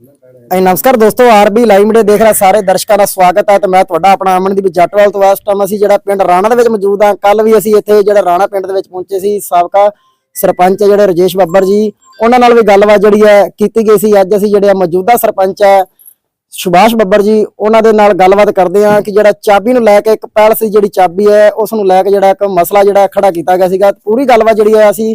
ਹਾਂਜੀ ਨਮਸਕਾਰ ਦੋਸਤੋ, ਆਰਬੀ ਲਾਈਵ ਮੀਡੀਆ ਦੇਖ ਰਹੇ ਸਾਰੇ ਦਰਸ਼ਕਾਂ ਦਾ ਸਵਾਗਤ ਹੈ ਤੇ ਮੈਂ ਤੁਹਾਡਾ ਆਪਣਾ ਅਮਨਦੀਪ ਜੱਟਵਾਲ ਤੋਂ ਇਸ ਟਾਈਮ ਅਸੀਂ ਜਿਹੜਾ ਪਿੰਡ ਰਾਣਾ ਦੇ ਵਿੱਚ ਮੌਜੂਦ ਹਾਂ। ਕੱਲ ਵੀ ਅਸੀਂ ਇੱਥੇ ਜਿਹੜਾ ਰਾਣਾ ਪਿੰਡ ਦੇ ਵਿੱਚ ਪਹੁੰਚੇ ਸੀ, ਸਾਬਕਾ ਸਰਪੰਚ ਜਿਹੜੇ ਰਜੇਸ਼ ਬੱਬਰ ਜੀ। ਉਹਨਾਂ ਨਾਲ ਵੀ ਗੱਲਬਾਤ ਜਿਹੜੀ ਹੈ ਕੀਤੀ ਗਈ ਸੀ। ਅੱਜ ਅਸੀਂ ਜਿਹੜੇ ਮੌਜੂਦਾ ਸਰਪੰਚ ਹੈ ਸੁਭਾਸ਼ ਬੱਬਰ ਜੀ, ਉਹਨਾਂ ਦੇ ਨਾਲ ਗੱਲਬਾਤ ਕਰਦੇ ਹਾਂ ਕਿ ਜਿਹੜਾ ਚਾਬੀ ਨੂੰ ਲੈ ਕੇ ਇੱਕ ਪੈਲਸ ਦੀ ਜਿਹੜੀ ਚਾਬੀ ਹੈ, ਉਸ ਨੂੰ ਲੈ ਕੇ ਜਿਹੜਾ ਇੱਕ ਮਸਲਾ ਜਿਹੜਾ ਖੜਾ ਕੀਤਾ ਗਿਆ ਸੀਗਾ। ਪੂਰੀ ਗੱਲਬਾਤ ਜਿਹੜੀ ਹੈ ਅਸੀਂ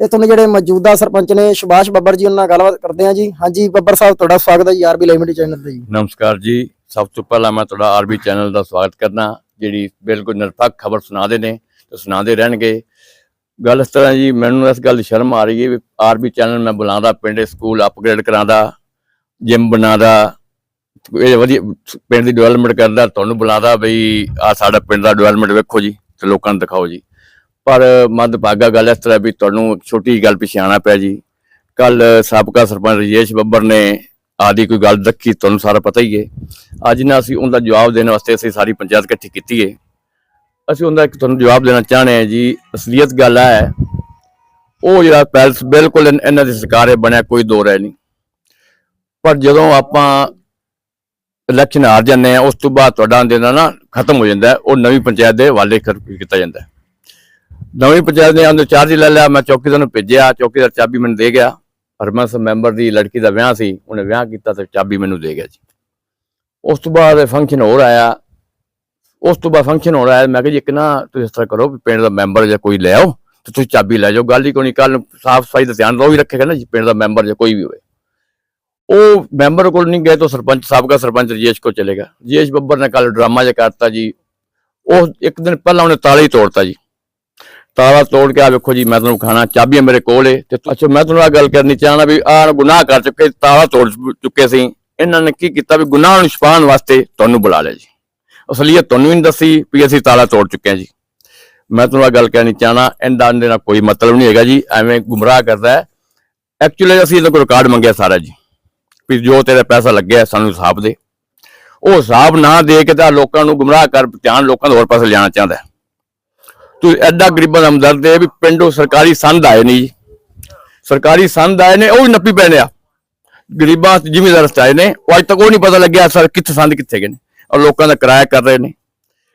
ਇੱਥੋਂ ਦੇ ਜਿਹੜੇ ਮੌਜੂਦਾ ਸਰਪੰਚ ਨੇ ਸੁਭਾਸ਼ ਬੱਬਰ ਜੀ, ਉਹਨਾਂ ਨਾਲ ਗੱਲਬਾਤ ਕਰਦੇ ਹਾਂ ਜੀ। ਹਾਂਜੀ, ਬੱਬਰ ਸਾਹਿਬ, ਤੁਹਾਡਾ ਸਵਾਗਤ ਹੈ ਜੀ ਆਰਬੀ ਲਾਈਵ ਚੈਨਲ ਤੇ ਜੀ। ਨਮਸਕਾਰ ਜੀ। ਸਭ ਤੋਂ ਪਹਿਲਾਂ ਮੈਂ ਤੁਹਾਡਾ ਆਰਬੀ ਚੈਨਲ ਦਾ ਸਵਾਗਤ ਕਰਨਾ ਜਿਹੜੀ ਬਿਲਕੁਲ ਨਿਰਪੱਖ ਖਬਰ ਸੁਣਾਦੇ ਨੇ, ਤੇ ਸੁਣਾਦੇ ਰਹਿਣਗੇ। ਗੱਲ ਇਸ ਤਰ੍ਹਾਂ ਜੀ, ਮੈਨੂੰ ਇਸ ਗੱਲ ਦੀ ਸ਼ਰਮ ਆ ਰਹੀ ਹੈ ਵੀ ਆਰਬੀ ਚੈਨਲ ਮੈਂ ਬੁਲਾਉਂਦਾ, ਪਿੰਡ ਸਕੂਲ ਅਪਗ੍ਰੇਡ ਕਰਾਉਂਦਾ ਜਿਮ ਬਣਾਦਾ ਇਹ ਵਧੀਆ ਪਿੰਡ ਦੀ ਡਿਵੈਲਪਮੈਂਟ ਕਰਦਾ, ਤੁਹਾਨੂੰ ਬੁਲਾਉਂਦਾ ਬਈ ਆ ਸਾਡਾ ਪਿੰਡ ਦਾ ਡਿਵੈਲਪਮੈਂਟ ਵੇਖੋ ਜੀ, ਤੇ ਲੋਕਾਂ ਨੂੰ ਦਿਖਾਓ ਜੀ। ਪਰ ਮੰਦਭਾਗਾ ਗੱਲ ਇਸ ਤਰ੍ਹਾਂ ਵੀ ਤੁਹਾਨੂੰ ਇੱਕ ਛੋਟੀ ਗੱਲ ਪਿਛੇ ਆਉਣਾ ਪਿਆ ਜੀ। ਕੱਲ ਸਾਬਕਾ ਸਰਪੰਚ ਰਜੇਸ਼ ਬੱਬਰ ਨੇ ਆਦੀ ਕੋਈ ਗੱਲ ਰੱਖੀ ਤੁਹਾਨੂੰ ਸਾਰਾ ਪਤਾ ਹੀ ਹੈ। ਅੱਜ ਨਾ ਅਸੀਂ ਉਹਦਾ ਜਵਾਬ ਦੇਣ ਵਾਸਤੇ ਅਸੀਂ ਸਾਰੀ ਪੰਚਾਇਤ ਇਕੱਠੀ ਕੀਤੀ ਹੈ। ਅਸੀਂ ਉਹਦਾ ਇੱਕ ਤੁਹਾਨੂੰ ਜਵਾਬ ਦੇਣਾ ਚਾਹਣੇ ਹਾਂ ਜੀ, ਅਸਲੀਅਤ ਗੱਲ ਹੈ, ਉਹ ਜਿਹੜਾ ਪੈਲਸ ਬਿਲਕੁਲ ਇਹਨਾਂ ਦੀ ਸਰਕਾਰ ਹੈ ਬਣਿਆ, ਕੋਈ ਦੋ ਰਹਿ ਨਹੀਂ। ਪਰ ਜਦੋਂ ਆਪਾਂ ਇਲੈਕਸ਼ਨ ਹਾਰ ਜਾਂਦੇ ਆ ਉਸ ਤੋਂ ਬਾਅਦ ਤੁਹਾਡਾ ਦੇਣਾ ਨਾ ਖਤਮ ਹੋ ਜਾਂਦਾ ਉਹ ਨਵੀਂ ਪੰਚਾਇਤ ਦੇ ਹਵਾਲੇ ਕਰ, ਕੀਤਾ ਜਾਂਦਾ ਨਵੀਂ ਪੰਚਾਇਤ ਨੇ ਅੰਦਰ ਚਾਰਜ ਲੈ ਲਿਆ, ਮੈਂ ਚੌਕੀਦਾਰ ਨੂੰ ਭੇਜਿਆ ਚੌਕੀਦਾਰ ਚਾਬੀ ਮੈਨੂੰ ਦੇ ਗਿਆ। ਹਰਮਨਸ ਮੈਂਬਰ ਦੀ ਲੜਕੀ ਦਾ ਵਿਆਹ ਸੀ, ਉਹਨੇ ਵਿਆਹ ਕੀਤਾ ਤੇ ਚਾਬੀ ਮੈਨੂੰ ਦੇ ਗਿਆ ਜੀ। ਉਸ ਤੋਂ ਬਾਅਦ ਫੰਕਸ਼ਨ ਹੋਰ ਆਇਆ। ਉਸ ਤੋਂ ਬਾਅਦ ਫੰਕਸ਼ਨ ਹੋਰ ਆਇਆ, ਮੈਂ ਕਿਹਾ ਜੀ ਇੱਕ ਨਾ ਤੁਸੀਂ ਇਸ ਤਰ੍ਹਾਂ ਕਰੋ ਵੀ ਪਿੰਡ ਦਾ ਮੈਂਬਰ ਜਾਂ ਕੋਈ ਲੈ ਆਓ ਤੇ ਤੁਸੀਂ ਚਾਬੀ ਲੈ ਜਾਓ। ਗੱਲ ਹੀ ਕੋਈ ਨਹੀਂ ਕੱਲ ਸਾਫ਼ ਸਫ਼ਾਈ ਦਾ ਧਿਆਨ ਰੋ ਵੀ ਰੱਖੇਗਾ ਨਾ ਜੀ, ਪਿੰਡ ਦਾ ਮੈਂਬਰ ਜਾਂ ਕੋਈ ਵੀ ਹੋਵੇ। ਉਹ ਮੈਂਬਰ ਕੋਲ ਨਹੀਂ ਗਏ ਤਾਂ ਸਰਪੰਚ, ਸਾਬਕਾ ਸਰਪੰਚ ਰਜੇਸ਼ ਕੋਲ ਚਲੇਗਾ ਰਜੇਸ਼ ਬੱਬਰ ਨੇ ਕੱਲ ਡਰਾਮਾ ਜਿਹਾ ਕਰਤਾ ਜੀ। ਉਹ ਇੱਕ ਦਿਨ ਪਹਿਲਾਂ ਉਹਨੇ ਤਾਲਾ ਹੀ ਤੋੜਤਾ ਜੀ। ਤਾਲਾ ਤੋੜ ਕੇ ਆ ਵੇਖੋ ਜੀ, ਮੈਂ ਤੁਹਾਨੂੰ ਖਾਣਾ, ਚਾਬੀਆਂ ਮੇਰੇ ਕੋਲ ਏ। ਤੇ ਅੱਛਾ, ਮੈਂ ਤੁਹਾਨੂੰ ਆ ਗੱਲ ਕਰਨੀ ਚਾਹਣਾ ਵੀ ਆਹ ਗੁਨਾਹ ਕਰ ਚੁੱਕੇ, ਤਾਲਾ ਤੋੜ ਚੁੱਕੇ ਸੀ। ਇਹਨਾਂ ਨੇ ਕੀ ਕੀਤਾ ਵੀ ਗੁਨਾਹ ਨੂੰ ਛੁਪਾਉਣ ਵਾਸਤੇ ਤੁਹਾਨੂੰ ਬੁਲਾ ਲਿਆ ਜੀ। ਅਸਲੀਅਤ ਤੁਹਾਨੂੰ ਵੀ ਨਹੀਂ ਦੱਸੀ ਵੀ ਅਸੀਂ ਤਾਲਾ ਤੋੜ ਚੁੱਕੇ ਹਾਂ ਜੀ। ਮੈਂ ਤੁਹਾਨੂੰ ਆ ਗੱਲ ਕਹਿਣੀ ਚਾਹਣਾ, ਇਹਦਾ ਇਹਦੇ ਨਾਲ ਕੋਈ ਮਤਲਬ ਨਹੀਂ ਹੈਗਾ ਜੀ, ਐਵੇਂ ਗੁੰਮਰਾਹ ਕਰਦਾ ਹੈ। ਐਕਚੁਅਲੀ ਅਸੀਂ ਇਹਦੇ ਕੋਲ ਰਿਕਾਰਡ ਮੰਗਿਆ ਸਾਰਾ ਜੀ। ਵੀ ਜੋ ਤੇਰਾ ਪੈਸਾ ਲੱਗਿਆ, ਸਾਨੂੰ ਹਿਸਾਬ ਦੇ। ਉਹ ਹਿਸਾਬ ਨਾ ਦੇ ਕੇ ਤਾਂ ਲੋਕਾਂ ਨੂੰ ਗੁੰਮਰਾਹ ਕਰ, ਧਿਆਨ ਲੋਕਾਂ ਦੇ ਹੋਰ ਪਾਸੇ ਲਿਆਉਣਾ ਚਾਹੁੰਦਾ ਤੁਸੀਂ ਐਡਾ ਗਰੀਬਾਂ ਦਾ ਹਮਦਰਦ ਹੈ ਵੀ ਪਿੰਡੋਂ ਸਰਕਾਰੀ ਸੰਦ ਆਏ ਨਹੀਂ ਜੀ। ਸਰਕਾਰੀ ਸੰਦ ਆਏ ਨੇ, ਉਹ ਵੀ ਨੱਪੀ ਪੈਣੇ ਆ। ਗਰੀਬਾਂ ਜ਼ਿਮੀਦਾਰ ਆਏ ਨੇ। ਉਹ ਅੱਜ ਤੱਕ ਉਹ ਨਹੀਂ ਪਤਾ ਲੱਗਿਆ ਸਰ ਕਿੱਥੇ ਸੰਦ ਕਿੱਥੇ ਗਏ ਨੇ ਔਰ ਲੋਕਾਂ ਦਾ ਕਿਰਾਇਆ ਕਰ ਰਹੇ ਨੇ।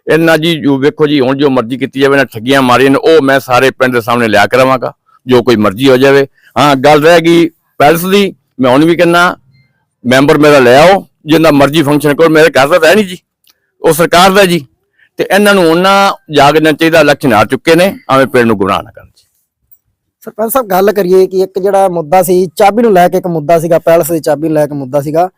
ਇਹਨਾਂ ਜੀ ਜੋ ਵੇਖੋ ਜੀ, ਹੁਣ ਜੋ ਮਰਜ਼ੀ ਕੀਤੀ ਜਾਵੇ ਨਾ ਠੱਗੀਆਂ ਮਾਰੀਆਂ ਨੇ, ਉਹ ਮੈਂ ਸਾਰੇ ਪਿੰਡ ਦੇ ਸਾਹਮਣੇ ਲਿਆ ਕਰਾਵਾਂਗਾ ਜੋ ਕੋਈ ਮਰਜ਼ੀ ਹੋ ਜਾਵੇ। ਹਾਂ, ਗੱਲ ਰਹਿ ਗਈ ਪੈਲਸ ਦੀ। ਮੈਂ ਹੁਣ ਵੀ ਕਹਿੰਦਾ, ਮੈਂਬਰ ਮੇਰਾ ਲੈ ਆਓ। ਜਿੰਨਾ ਮਰਜ਼ੀ ਫੰਕਸ਼ਨ ਕਰੋ, ਮੇਰੇ ਘਰ ਦਾ ਤਾਂ ਹੈ ਨਹੀਂ ਜੀ। ਉਹ ਸਰਕਾਰ ਦਾ ਜੀ। ਤੇ ਇਹਨਾਂ ਨੂੰ ਉਹਨਾਂ ਜਾਗਣਾ ਚਾਹੀਦਾ ਇਲੈਕਸ਼ਨ ਹਾਰ ਚੁੱਕੇ ਨੇ ਐਵੇਂ ਪਿੰਡ ਨੂੰ ਗੁਨਾਹ ਨਾ ਕਰਨ। ਜੀ ਸਰਪੰਚ ਸਾਹਿਬ ਗੱਲ ਕਰੀਏ ਕਿ ਇੱਕ ਜਿਹੜਾ ਮੁੱਦਾ ਸੀ ਚਾਬੀ ਨੂੰ ਲੈ ਕੇ ਇੱਕ ਮੁੱਦਾ ਸੀਗਾ ਪੈਲਸ ਦੀ ਚਾਬੀ ਨੂੰ ਲੈ ਕੇ ਮੁੱਦਾ ਸੀਗਾ।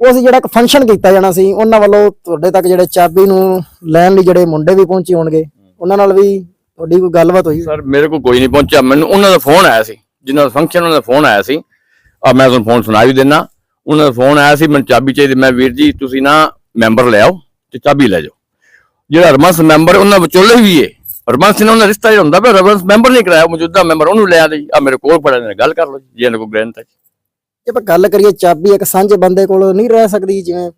ਉਹ ਸੀ ਜਿਹੜਾ ਇੱਕ ਫੰਕਸ਼ਨ ਕੀਤਾ ਜਾਣਾ ਸੀ ਉਹਨਾਂ ਵੱਲੋਂ ਤੁਹਾਡੇ ਤੱਕ ਜਿਹੜੇ ਚਾਬੀ ਨੂੰ ਲੈਣ ਲਈ ਜਿਹੜੇ ਮੁੰਡੇ ਵੀ ਪਹੁੰਚੇ ਹੋਣਗੇ ਉਹਨਾਂ ਨਾਲ ਵੀ ਤੁਹਾਡੀ ਕੋਈ ਗੱਲਬਾਤ ਹੋਈ? ਸਰ ਮੇਰੇ ਕੋਲ ਕੋਈ ਨਹੀਂ ਪਹੁੰਚਿਆ। ਮੈਨੂੰ ਉਹਨਾਂ ਦਾ ਫੋਨ ਆਇਆ ਸੀ ਜਿਨ੍ਹਾਂ ਦਾ ਫੰਕਸ਼ਨ ਉਹਨਾਂ ਦਾ ਫੋਨ ਆਇਆ ਸੀ। ਆ ਮੈਂ ਤੁਹਾਨੂੰ ਫੋਨ ਸੁਣਾ ਵੀ ਦਿੰਨਾ ਉਹਨਾਂ ਦਾ ਫੋਨ ਆਇਆ ਸੀ ਮੈਨੂੰ ਚਾਬੀ ਚਾਹੀਦੀ। ਮੈਂ ਵੀਰ ਜੀ ਤੁਸੀਂ ਨਾ ਮੈਂਬਰ ਲੈ ਆਓ ਤੇ ਚਾਬੀ ਲੈ ਜਾਓ। ਜਿਹੜਾ ਰਮਸ ਮੈਂਬਰ ਉਹਨਾਂ ਵਿਚੋਲੇ ਵੀ ਏ। ਰਮਸ ਨੇ ਉਹਨਾਂ ਰਿਸ਼ਤਾ ਜਿਹੜਾ ਹੁੰਦਾ ਪਿਆ ਰਮਸ ਮੈਂਬਰ ਨਹੀਂ ਕਰਾਇਆ ਮੌਜੂਦਾ ਮੈਂਬਰ ਉਹਨੂੰ ਲੈ ਆ ਦੇ ਆ ਮੇਰੇ ਕੋਲ ਪੜਾ ਨੇ ਗੱਲ ਕਰ ਲਓ ਜੀ ਇਹਨਾਂ ਕੋਲ ਗ੍ਰੰਥ ਹੈ ਜੇ। ਆਪਾਂ ਗੱਲ ਕਰੀਏ ਚਾਬੀ ਇੱਕ ਸਾਂਝੇ ਬੰਦੇ ਕੋਲ ਨਹੀਂ ਰਹਿ ਸਕਦੀ ਜਿਵੇਂ